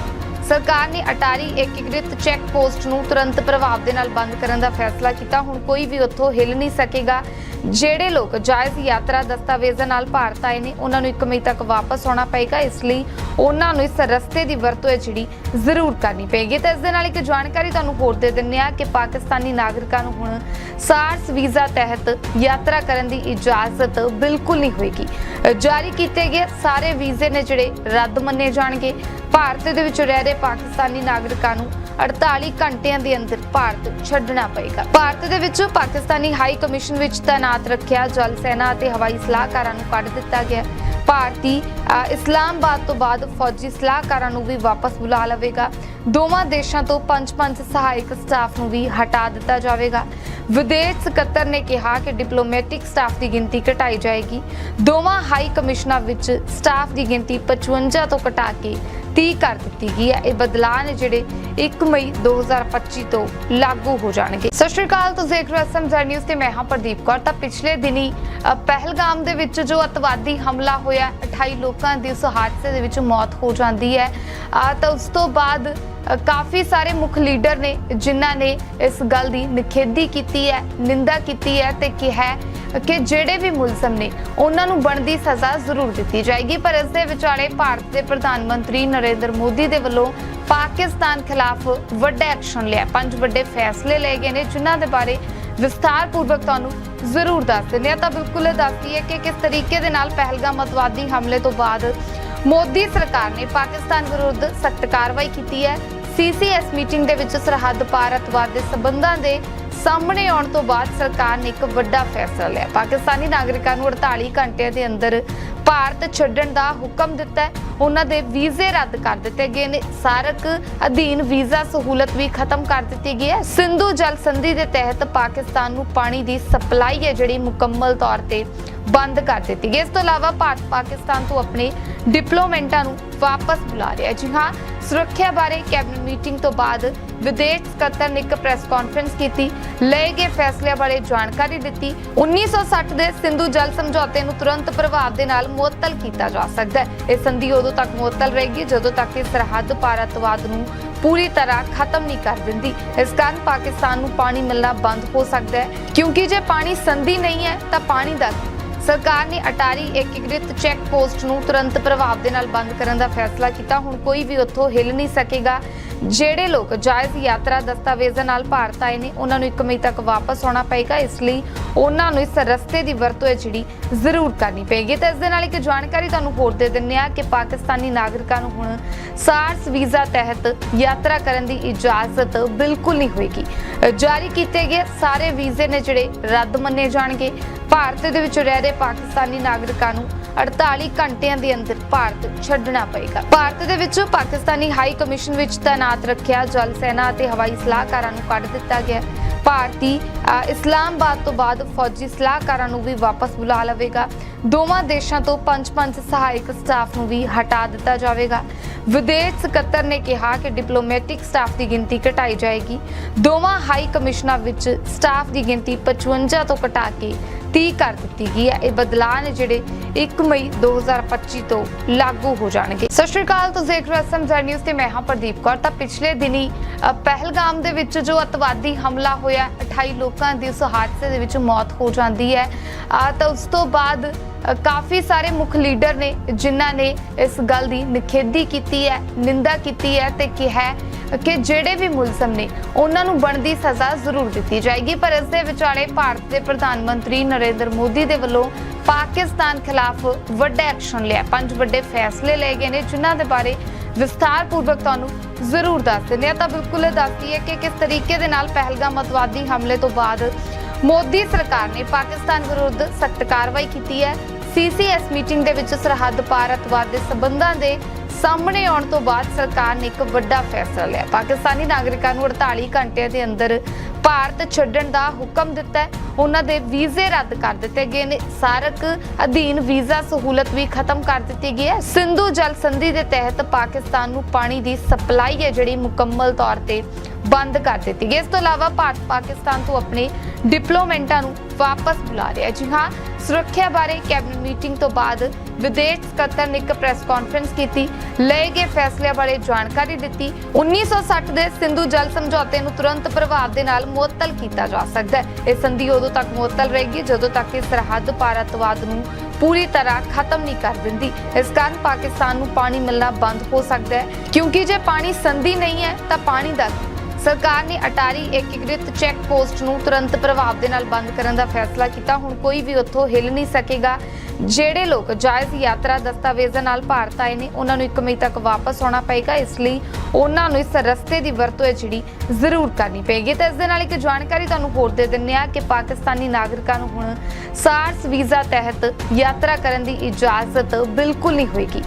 ਸਰਕਾਰ ਨੇ ਅਟਾਰੀ ਏਕੀਕ੍ਰਿਤ ਚੈੱਕ ਪੋਸਟ ਨੂੰ ਤੁਰੰਤ ਪ੍ਰਭਾਵ ਦੇ ਨਾਲ ਬੰਦ ਕਰਨ ਦਾ ਫੈਸਲਾ ਕੀਤਾ। ਹੁਣ ਕੋਈ ਵੀ ਉੱਥੋਂ ਹਿੱਲ ਨਹੀਂ ਸਕੇਗਾ। ਜਿਹੜੇ ਲੋਕ ਜਾਇਜ਼ ਯਾਤਰਾ ਦਸਤਾਵੇਜ਼ਾਂ ਨਾਲ ਭਾਰਤ ਆਏ ਨੇ, ਉਹਨਾਂ ਨੂੰ 1 ਮਈ ਤੱਕ ਵਾਪਸ ਆਉਣਾ ਪਏਗਾ। ਇਸ ਲਈ ਉਹਨਾਂ ਨੂੰ ਇਸ ਰਸਤੇ ਦੀ ਵਰਤੋਂ ਹੈ ਜਿਹੜੀ ਜ਼ਰੂਰ ਕਰਨੀ ਪਏਗੀ। ਤਾਂ ਇਸ ਦੇ ਨਾਲ ਇੱਕ ਜਾਣਕਾਰੀ ਤੁਹਾਨੂੰ ਹੋਰ ਦੇ ਦਿੰਦੇ ਆ ਕਿ ਪਾਕਿਸਤਾਨੀ ਨਾਗਰਿਕਾਂ ਨੂੰ ਹੁਣ ਸਾਰਸ ਵੀਜ਼ਾ ਤਹਿਤ ਯਾਤਰਾ ਕਰਨ ਦੀ ਇਜਾਜ਼ਤ ਬਿਲਕੁਲ ਨਹੀਂ ਹੋਏਗੀ। ਜਾਰੀ ਕੀਤੇ ਗਏ ਸਾਰੇ ਵੀਜ਼ੇ ਨੇ ਜਿਹੜੇ ਰੱਦ ਮੰਨੇ ਜਾਣਗੇ। ਭਾਰਤ ਦੇ ਵਿੱਚ ਰਹਿ ਰਹੇ ਪਾਕਿਸਤਾਨੀ ਨਾਗਰਿਕਾਂ ਨੂੰ 48 ਘੰਟਿਆਂ ਦੇ ਅੰਦਰ ਭਾਰਤ ਛੱਡਣਾ ਪਏਗਾ। ਭਾਰਤ ਦੇ ਵਿੱਚ ਪਾਕਿਸਤਾਨੀ ਹਾਈ ਕਮਿਸ਼ਨ ਵਿੱਚ ਤਾਇਨਾਤ ਰੱਖਿਆ ਜਲ ਸੈਨਾ ਅਤੇ ਹਵਾਈ ਸਲਾਹਕਾਰਾਂ ਨੂੰ ਕੱਢ ਦਿੱਤਾ ਗਿਆ। ਭਾਰਤੀ ਇਸਲਾਮਾਬਾਦ ਤੋਂ ਬਾਅਦ ਫੌਜੀ ਸਲਾਹਕਾਰਾਂ ਨੂੰ ਵੀ ਵਾਪਸ ਬੁਲਾ ਲਵੇਗਾ। ਦੋਵਾਂ ਦੇਸ਼ਾਂ ਤੋਂ ਪੰਜ ਪੰਜ ਸਹਾਇਕ ਸਟਾਫ ਨੂੰ ਵੀ ਹਟਾ ਦਿੱਤਾ ਜਾਵੇਗਾ। ਵਿਦੇਸ਼ ਸਕੱਤਰ ਨੇ ਕਿਹਾ ਕਿ ਡਿਪਲੋਮੈਟਿਕ ਸਟਾਫ ਦੀ ਗਿਣਤੀ ਘਟਾਈ ਜਾਏਗੀ। ਦੋਵਾਂ ਹਾਈ ਕਮਿਸ਼ਨਾਂ ਵਿੱਚ ਸਟਾਫ ਦੀ ਗਿਣਤੀ 55 ਤੋਂ ਘਟਾ ਕੇ 30 ਕਰ ਦਿੱਤੀ ਗਈ ਹੈ। ਇਹ ਬਦਲਾਅ ਨੇ ਜਿਹੜੇ 1 ਮਈ 2025 ਤੋਂ ਲਾਗੂ ਹੋ ਜਾਣਗੇ। ਸਤਿ ਸ਼੍ਰੀ ਅਕਾਲ, ਤੁਸੀਂ ਦੇਖ ਰਹੇ ਹੋ ਸਮਝਾ ਨਿਊਜ਼ ਤੇ ਮੈਂ ਹਾਂ ਪ੍ਰਦੀਪ ਕੌਰ। ਤਾਂ ਪਿਛਲੇ ਦਿਨੀ ਪਹਿਲਗਾਮ ਦੇ ਵਿੱਚ ਜੋ ਅਤਵਾਦੀ ਹਮਲਾ ਹੋਇਆ 28 ਲੋਕਾਂ ਦੀ ਉਸ ਹਾਦਸੇ ਦੇ ਵਿੱਚ ਮੌਤ ਹੋ ਜਾਂਦੀ ਹੈ। ਤਾਂ ਉਸ ਤੋਂ ਬਾਅਦ ਕਾਫੀ ਸਾਰੇ ਮੁੱਖ ਲੀਡਰ ਨੇ ਜਿਨ੍ਹਾਂ ਨੇ ਇਸ ਗੱਲ ਦੀ ਨਿਖੇਧੀ ਕੀਤੀ ਹੈ, ਨਿੰਦਾ ਕੀਤੀ ਹੈ ਤੇ ਕਿਹਾ ਕਿ ਜਿਹੜੇ ਵੀ ਮੁਲਜ਼ਮ ਨੇ, ਉਹਨਾਂ ਨੂੰ ਬਣਦੀ ਸਜ਼ਾ ਜ਼ਰੂਰ ਦਿੱਤੀ ਜਾਏਗੀ। ਪਰ ਇਸ ਦੇ ਵਿਚਾਲੇ ਭਾਰਤ ਦੇ ਪ੍ਰਧਾਨ ਮੰਤਰੀ ਨਰਿੰਦਰ ਮੋਦੀ ਦੇ ਵੱਲੋਂ ਪਾਕਿਸਤਾਨ ਖਿਲਾਫ ਵੱਡਾ ਐਕਸ਼ਨ ਲਿਆ। ਪੰਜ ਵੱਡੇ ਫੈਸਲੇ ਲਏ ਗਏ ਨੇ, ਜਿਨ੍ਹਾਂ ਦੇ ਬਾਰੇ ਵਿਸਥਾਰ ਪੂਰਵਕ ਤੁਹਾਨੂੰ ਜ਼ਰੂਰ ਦੱਸ ਦਿੰਦੇ ਹਾਂ। ਤਾਂ ਬਿਲਕੁਲ ਇਹ ਦੱਸਦੀ ਹੈ ਕਿ ਕਿਸ ਤਰੀਕੇ ਦੇ ਨਾਲ ਪਹਿਲਗਾਮ ਅਤਵਾਦੀ ਹਮਲੇ ਤੋਂ ਬਾਅਦ ਮੋਦੀ ਸਰਕਾਰ ਨੇ ਪਾਕਿਸਤਾਨ ਵਿਰੁੱਧ ਸਖਤ ਕਾਰਵਾਈ ਕੀਤੀ ਹੈ। ਸੀਸੀਐਸ ਮੀਟਿੰਗ ਦੇ ਵਿੱਚ ਸਰਹੱਦ ਪਾਰ ਅਤਵਾਦ ਦੇ ਸਬੰਧਾਂ ਦੇ ਸਾਹਮਣੇ ਆਉਣ ਤੋਂ ਬਾਅਦ ਸਰਕਾਰ ਨੇ ਇੱਕ ਵੱਡਾ ਫੈਸਲਾ ਲਿਆ। ਪਾਕਿਸਤਾਨੀ ਨਾਗਰਿਕਾਂ ਨੂੰ 48 ਘੰਟਿਆਂ ਦੇ ਅੰਦਰ ਭਾਰਤ ਛੱਡਣ ਦਾ ਹੁਕਮ ਦਿੱਤਾ ਹੈ। ਉਹਨਾਂ ਦੇ ਵੀਜ਼ੇ ਰੱਦ ਕਰ ਦਿੱਤੇ ਗਏ ਨੇ। ਸਾਰਕ ਅਧੀਨ ਵੀਜ਼ਾ ਸਹੂਲਤ ਵੀ ਖਤਮ ਕਰ ਦਿੱਤੀ ਗਈ ਹੈ। ਸਿੰਧੂ ਜਲ ਸੰਧੀ ਦੇ ਤਹਿਤ ਪਾਕਿਸਤਾਨ ਨੂੰ ਪਾਣੀ ਦੀ ਸਪਲਾਈ ਹੈ, ਜਿਹੜੀ ਮੁਕੰਮਲ ਤੌਰ ਤੇ ਬੰਦ ਕਰ ਦਿੱਤੀ ਗਈ ਇਸ ਤੋਂ ਇਲਾਵਾ ਭਾਰਤ ਪਾਕਿਸਤਾਨ ਤੋਂ ਆਪਣੇ ਡਿਪਲੋਮੈਂਟਾਂ ਨੂੰ ਵਾਪਸ ਬੁਲਾ ਰਿਹਾ ਜੀ ਹਾਂ, ਸੁਰੱਖਿਆ ਬਾਰੇ ਕੈਬਨਿਟ ਮੀਟਿੰਗ ਤੋਂ ਬਾਅਦ ਵਿਦੇਸ਼ ਸਕੱਤਰ ਨੇ ਇੱਕ ਪ੍ਰੈਸ ਕਾਨਫਰੰਸ ਕੀਤੀ। ਲਏ ਗਏ ਫੈਸਲਿਆਂ ਬਾਰੇ ਜਾਣਕਾਰੀ ਦਿੱਤੀ। 1960 ਦੇ ਸਿੰਧੂ ਜਲ ਸਮਝੌਤੇ ਨੂੰ ਤੁਰੰਤ ਪ੍ਰਭਾਵ ਦੇ ਨਾਲ ਮੁਅੱਤਲ ਕੀਤਾ ਜਾ ਸਕਦਾ ਹੈ। ਇਹ ਸੰਧੀ ਉਦੋਂ ਤੱਕ ਮੁਅੱਤਲ ਰਹੇਗੀ, ਜਦੋਂ ਤੱਕ ਇਹ ਸਰਹੱਦ ਪਾਰ ਅੱਤਵਾਦ ਨੂੰ ਪੂਰੀ ਤਰ੍ਹਾਂ ਖਤਮ ਨਹੀਂ ਕਰ ਦਿੰਦੀ। ਇਸ ਕਾਰਨ ਪਾਕਿਸਤਾਨ ਨੂੰ ਪਾਣੀ ਮਿਲਣਾ ਬੰਦ ਹੋ ਸਕਦਾ ਹੈ। ਕਿਉਂਕਿ ਜੇ ਪਾਣੀ ਸੰਧੀ ਨਹੀਂ ਹੈ, ਤਾਂ ਪਾਣੀ ਦਾ ਸਰਕਾਰ ਨੇ ਅਟਾਰੀ ਏਕੀਕ੍ਰਿਤ ਚੈੱਕ ਪੋਸਟ ਨੂੰ ਤੁਰੰਤ ਪ੍ਰਭਾਵ ਦੇ ਨਾਲ ਬੰਦ ਕਰਨ ਦਾ ਫੈਸਲਾ ਕੀਤਾ। ਹੁਣ ਕੋਈ ਵੀ ਉੱਥੋਂ ਹਿੱਲ ਨਹੀਂ ਸਕੇਗਾ। ਜਿਹੜੇ ਲੋਕ ਜਾਇਜ਼ ਯਾਤਰਾ ਦਸਤਾਵੇਜ਼ਾਂ ਨਾਲ ਭਾਰਤ ਆਏ ਨੇ, ਉਹਨਾਂ ਨੂੰ 1 ਮਈ ਤੱਕ ਵਾਪਸ ਆਉਣਾ ਪਏਗਾ। ਇਸ ਲਈ ਉਹਨਾਂ ਨੂੰ ਇਸ ਰਸਤੇ ਦੀ ਵਰਤੋਂ ਹੈ ਜਿਹੜੀ ਜ਼ਰੂਰ ਕਰਨੀ ਪਏਗੀ। ਤੇ ਇਸ ਦੇ ਨਾਲ ਇੱਕ ਜਾਣਕਾਰੀ ਤੁਹਾਨੂੰ ਹੋਰ ਦੇ ਦਿੰਨੇ ਆ ਕਿ ਪਾਕਿਸਤਾਨੀ ਨਾਗਰਿਕਾਂ ਨੂੰ ਹੁਣ ਸਾਰਸ ਵੀਜ਼ਾ ਤਹਿਤ ਯਾਤਰਾ ਕਰਨ ਦੀ ਇਜਾਜ਼ਤ ਬਿਲਕੁਲ ਨਹੀਂ ਹੋਏਗੀ। ਜਾਰੀ ਕੀਤੇ ਗਏ ਸਾਰੇ ਵੀਜ਼ੇ ਨੇ ਜਿਹੜੇ ਰੱਦ ਮੰਨੇ ਜਾਣਗੇ। ਭਾਰਤ ਦੇ ਵਿੱਚ ਰਹਿ ਰਹੇ ਪਾਕਿਸਤਾਨੀ ਨਾਗਰਿਕਾਂ ਨੂੰ 48 ਘੰਟਿਆਂ ਦੇ ਅੰਦਰ ਭਾਰਤ ਛੱਡਣਾ ਪਏਗਾ। ਭਾਰਤ ਦੇ ਵਿੱਚ ਪਾਕਿਸਤਾਨੀ ਹਾਈ ਕਮਿਸ਼ਨ ਵਿੱਚ ਤਾਇਨਾਤ ਰੱਖਿਆ ਜਲ ਸੈਨਾ ਅਤੇ ਹਵਾਈ ਸਲਾਹਕਾਰਾਂ ਨੂੰ ਕੱਢ ਦਿੱਤਾ ਗਿਆ। ਭਾਰਤੀ ਇਸਲਾਮਾਬਾਦ ਤੋਂ ਬਾਅਦ ਫੌਜੀ ਸਲਾਹਕਾਰਾਂ ਨੂੰ ਵੀ ਵਾਪਸ ਬੁਲਾ ਲਵੇਗਾ। ਦੋਵਾਂ ਦੇਸ਼ਾਂ ਤੋਂ ਪੰਜ ਪੰਜ ਸਹਾਇਕ ਸਟਾਫ ਨੂੰ ਵੀ ਹਟਾ ਦਿੱਤਾ ਜਾਵੇਗਾ। ਵਿਦੇਸ਼ ਸਕੱਤਰ ਨੇ ਕਿਹਾ ਕਿ ਡਿਪਲੋਮੈਟਿਕ ਸਟਾਫ ਦੀ ਗਿਣਤੀ ਘਟਾਈ ਜਾਏਗੀ। ਦੋਵਾਂ ਹਾਈ ਕਮਿਸ਼ਨਾਂ ਵਿੱਚ ਸਟਾਫ ਦੀ ਗਿਣਤੀ 55 ਤੋਂ ਘਟਾ ਕੇ 30 ਕਰ ਦਿੱਤੀ ਗਈ ਹੈ। ਇਹ ਬਦਲਾਅ ਨੇ ਜਿਹੜੇ 1 ਮਈ 2025 ਤੋਂ ਲਾਗੂ ਹੋ ਜਾਣਗੇ। ਸਤਿ ਸ਼੍ਰੀ ਅਕਾਲ, ਤੁਸੀਂ ਦੇਖ ਰਹੇ ਹੋ ਸਮਝਾ ਨਿਊਜ਼ ਤੇ ਮੈਂ ਹਾਂ ਪ੍ਰਦੀਪ ਕੌਰ। ਤਾਂ ਪਿਛਲੇ ਦਿਨੀ ਪਹਿਲਗਾਮ ਦੇ ਵਿੱਚ ਜੋ ਅਤਵਾਦੀ ਹਮਲਾ ਹੋਇਆ 28 ਲੋਕਾਂ ਦੀ ਉਸ ਹਾਦਸੇ ਦੇ ਵਿੱਚ ਮੌਤ ਹੋ ਜਾਂਦੀ ਹੈ। ਤਾਂ ਉਸ ਤੋਂ ਬਾਅਦ ਕਾਫੀ ਸਾਰੇ ਮੁੱਖ ਲੀਡਰ ਨੇ, ਜਿਨ੍ਹਾਂ ਨੇ ਇਸ ਗੱਲ ਦੀ ਨਿਖੇਧੀ ਕੀਤੀ ਹੈ, ਨਿੰਦਾ ਕੀਤੀ ਹੈ ਤੇ ਕਿਹਾ ਹੈ ਕਿ ਜਿਹੜੇ ਵੀ ਮੁਲਜ਼ਮ ਨੇ, ਉਹਨਾਂ ਨੂੰ ਬਣਦੀ ਸਜ਼ਾ ਜ਼ਰੂਰ ਦਿੱਤੀ ਜਾਏਗੀ। ਪਰ ਇਸ ਦੇ ਵਿਚਾਲੇ ਭਾਰਤ ਦੇ ਪ੍ਰਧਾਨ ਮੰਤਰੀ ਨਰਿੰਦਰ ਮੋਦੀ ਦੇ ਵੱਲੋਂ ਪਾਕਿਸਤਾਨ ਖਿਲਾਫ ਵੱਡਾ ਐਕਸ਼ਨ ਲਿਆ। ਪੰਜ ਵੱਡੇ ਫੈਸਲੇ ਲਏ ਗਏ ਨੇ, ਜਿਨ੍ਹਾਂ ਦੇ ਬਾਰੇ ਵਿਸਥਾਰ ਪੂਰਵਕ ਤੁਹਾਨੂੰ ਜ਼ਰੂਰ ਦੱਸ ਦਿੰਦੇ ਹਾਂ। ਤਾਂ ਬਿਲਕੁਲ ਦੱਸਦੀ ਹੈ ਕਿ ਕਿਸ ਤਰੀਕੇ ਦੇ ਨਾਲ ਪਹਿਲਗਾਮ ਅਤਵਾਦੀ ਹਮਲੇ ਤੋਂ ਬਾਅਦ ਮੋਦੀ ਸਰਕਾਰ ਨੇ ਪਾਕਿਸਤਾਨ ਵਿਰੁੱਧ ਸਖਤ ਕਾਰਵਾਈ ਕੀਤੀ ਹੈ। ਸੀਸੀਐਸ ਮੀਟਿੰਗ ਦੇ ਵਿੱਚ ਸਰਹੱਦ ਪਾਰ ਅਤਵਾਦ ਦੇ ਸਬੰਧਾਂ ਦੇ ਸਾਹਮਣੇ ਆਉਣ ਤੋਂ ਬਾਅਦ ਸਰਕਾਰ ਨੇ ਇੱਕ ਵੱਡਾ ਫੈਸਲਾ ਲਿਆ। ਪਾਕਿਸਤਾਨੀ ਨਾਗਰਿਕਾਂ ਨੂੰ 48 ਘੰਟਿਆਂ ਦੇ ਅੰਦਰ ਭਾਰਤ ਛੱਡਣ ਦਾ ਹੁਕਮ ਦਿੱਤਾ ਹੈ। ਉਹਨਾਂ ਦੇ ਵੀਜ਼ੇ ਰੱਦ ਕਰ ਦਿੱਤੇ ਗਏ ਨੇ। ਸਾਰਕ ਅਧੀਨ ਵੀਜ਼ਾ ਸਹੂਲਤ ਵੀ ਖਤਮ ਕਰ ਦਿੱਤੀ ਗਈ ਹੈ। ਸਿੰਧੂ ਜਲ ਸੰਧੀ ਦੇ ਤਹਿਤ ਪਾਕਿਸਤਾਨ ਨੂੰ ਪਾਣੀ ਦੀ ਸਪਲਾਈ ਹੈ, ਜਿਹੜੀ ਮੁਕੰਮਲ ਤੌਰ ਤੇ ਬੰਦ ਕਰ ਦਿੱਤੀ ਗਈ ਇਸ ਤੋਂ ਇਲਾਵਾ ਭਾਰਤ ਪਾਕਿਸਤਾਨ ਤੋਂ ਆਪਣੇ ਡਿਪਲੋਮੈਂਟਾਂ ਨੂੰ ਵਾਪਸ ਬੁਲਾ ਰਿਹਾ ਜੀ ਹਾਂ ਸੁਰੱਖਿਆ ਬਾਰੇ ਕੈਬਨਿਟ ਮੀਟਿੰਗ ਤੋਂ ਬਾਅਦ ਵਿਦੇਸ਼ ਸਕੱਤਰ ਨੇ ਇੱਕ ਪ੍ਰੈਸ ਕਾਨਫਰੰਸ ਕੀਤੀ, ਲਏ ਗਏ ਫੈਸਲਿਆਂ ਬਾਰੇ ਜਾਣਕਾਰੀ ਦਿੱਤੀ। 1960 ਦੇ ਸਿੰਧੂ ਜਲ ਸਮਝੌਤੇ ਨੂੰ ਤੁਰੰਤ ਪ੍ਰਭਾਵ ਦੇ ਨਾਲ ਮੁਅੱਤਲ ਕੀਤਾ ਜਾ ਸਕਦਾ ਹੈ। ਇਹ ਸੰਧੀ ਉਦੋਂ ਤੱਕ ਮੁਅੱਤਲ ਰਹੇਗੀ ਜਦੋਂ ਤੱਕ ਇਹ ਸਰਹੱਦ ਪਾਰ ਅੱਤਵਾਦ ਨੂੰ ਪੂਰੀ ਤਰ੍ਹਾਂ ਖਤਮ ਨਹੀਂ ਕਰ ਦਿੰਦੀ। ਇਸ ਕਾਰਨ ਪਾਕਿਸਤਾਨ ਨੂੰ ਪਾਣੀ ਮਿਲਣਾ ਬੰਦ ਹੋ ਸਕਦਾ ਹੈ। ਕਿਉਂਕਿ ਜੇ ਪਾਣੀ ਸੰਧੀ ਨਹੀਂ ਹੈ, ਤਾਂ ਪਾਣੀ ਦਾ ਸਰਕਾਰ ਨੇ ਅਟਾਰੀ ਏਕੀਕ੍ਰਿਤ ਚੈੱਕ ਪੋਸਟ ਨੂੰ ਤੁਰੰਤ ਪ੍ਰਭਾਵ ਦੇ ਨਾਲ ਬੰਦ ਕਰਨ ਦਾ ਫੈਸਲਾ ਕੀਤਾ। ਹੁਣ ਕੋਈ ਵੀ ਉੱਥੋਂ ਹਿੱਲ ਨਹੀਂ ਸਕੇਗਾ। ਜਿਹੜੇ ਲੋਕ ਜਾਇਜ਼ ਯਾਤਰਾ ਦਸਤਾਵੇਜ਼ਾਂ ਨਾਲ ਭਾਰਤ ਆਏ ਨੇ, ਉਹਨਾਂ ਨੂੰ 1 ਮਈ ਤੱਕ ਵਾਪਸ ਆਉਣਾ ਪਏਗਾ। ਇਸ ਲਈ ਉਹਨਾਂ ਨੂੰ ਇਸ ਰਸਤੇ ਦੀ ਵਰਤੋਂ ਹੈ ਜਿਹੜੀ ਜ਼ਰੂਰ ਕਰਨੀ ਪਏਗੀ। ਤੇ ਇਸ ਦੇ ਨਾਲ ਇੱਕ ਜਾਣਕਾਰੀ ਤੁਹਾਨੂੰ ਹੋਰ ਦੇ ਦਿੰਨੇ ਆ ਕਿ ਪਾਕਿਸਤਾਨੀ ਨਾਗਰਿਕਾਂ ਨੂੰ ਹੁਣ ਸਾਰਸ ਵੀਜ਼ਾ ਤਹਿਤ ਯਾਤਰਾ ਕਰਨ ਦੀ ਇਜਾਜ਼ਤ ਬਿਲਕੁਲ ਨਹੀਂ ਹੋਏਗੀ।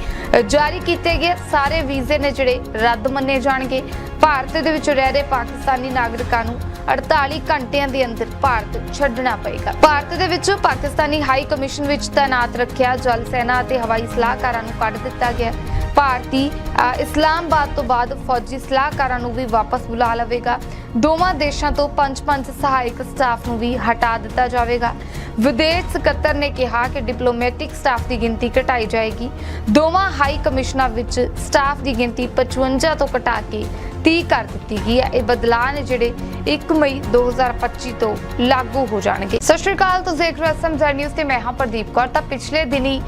ਜਾਰੀ ਕੀਤੇ ਗਏ ਸਾਰੇ ਵੀਜ਼ੇ ਨੇ ਜਿਹੜੇ ਰੱਦ ਮੰਨੇ ਜਾਣਗੇ। ਭਾਰਤ ਦੇ ਵਿੱਚ ਰਹਿ ਰਹੇ ਪਾਕਿਸਤਾਨੀ ਨਾਗਰਿਕਾਂ ਨੂੰ 48 ਘੰਟਿਆਂ ਦੇ ਅੰਦਰ ਭਾਰਤ ਛੱਡਣਾ ਪਏਗਾ। ਭਾਰਤ ਦੇ ਵਿੱਚ ਪਾਕਿਸਤਾਨੀ ਹਾਈ ਕਮਿਸ਼ਨ ਵਿੱਚ ਤਾਇਨਾਤ ਰੱਖਿਆ ਜਲ ਸੈਨਾ ਅਤੇ ਹਵਾਈ ਸਲਾਹਕਾਰਾਂ ਨੂੰ ਕੱਢ ਦਿੱਤਾ ਗਿਆ। ਭਾਰਤੀ ਇਸਲਾਮਾਬਾਦ ਤੋਂ ਬਾਅਦ ਫੌਜੀ ਸਲਾਹਕਾਰਾਂ ਨੂੰ ਵੀ ਵਾਪਸ ਬੁਲਾ ਲਵੇਗਾ। ਦੋਵਾਂ ਦੇਸ਼ਾਂ ਤੋਂ ਪੰਜ ਪੰਜ ਸਹਾਇਕ ਸਟਾਫ ਨੂੰ ਵੀ ਹਟਾ ਦਿੱਤਾ ਜਾਵੇਗਾ। ਵਿਦੇਸ਼ ਸਕੱਤਰ ਨੇ ਕਿਹਾ ਕਿ ਡਿਪਲੋਮੈਟਿਕ ਸਟਾਫ ਦੀ ਗਿਣਤੀ ਘਟਾਈ ਜਾਏਗੀ। ਦੋਵਾਂ ਹਾਈ ਕਮਿਸ਼ਨਾਂ ਵਿੱਚ ਸਟਾਫ ਦੀ ਗਿਣਤੀ 55 ਤੋਂ ਘਟਾ ਕੇ 30 ਕਰ ਦਿੱਤੀ ਗਈ ਹੈ। ਇਹ ਬਦਲਾਅ ਨੇ ਜਿਹੜੇ 1 ਮਈ 2025 ਤੋਂ ਲਾਗੂ ਹੋ ਜਾਣਗੇ। ਸਤਿ ਸ਼੍ਰੀ ਅਕਾਲ, ਤੁਸੀਂ ਦੇਖ ਰਹੇ ਹੋ ਸਮਝਰ ਨਿਊਜ਼ ਤੇ ਮੈਂ ਹਾਂ ਪ੍ਰਦੀਪ ਕੌਰ। ਤਾਂ ਪਿਛਲੇ ਦਿਨੀ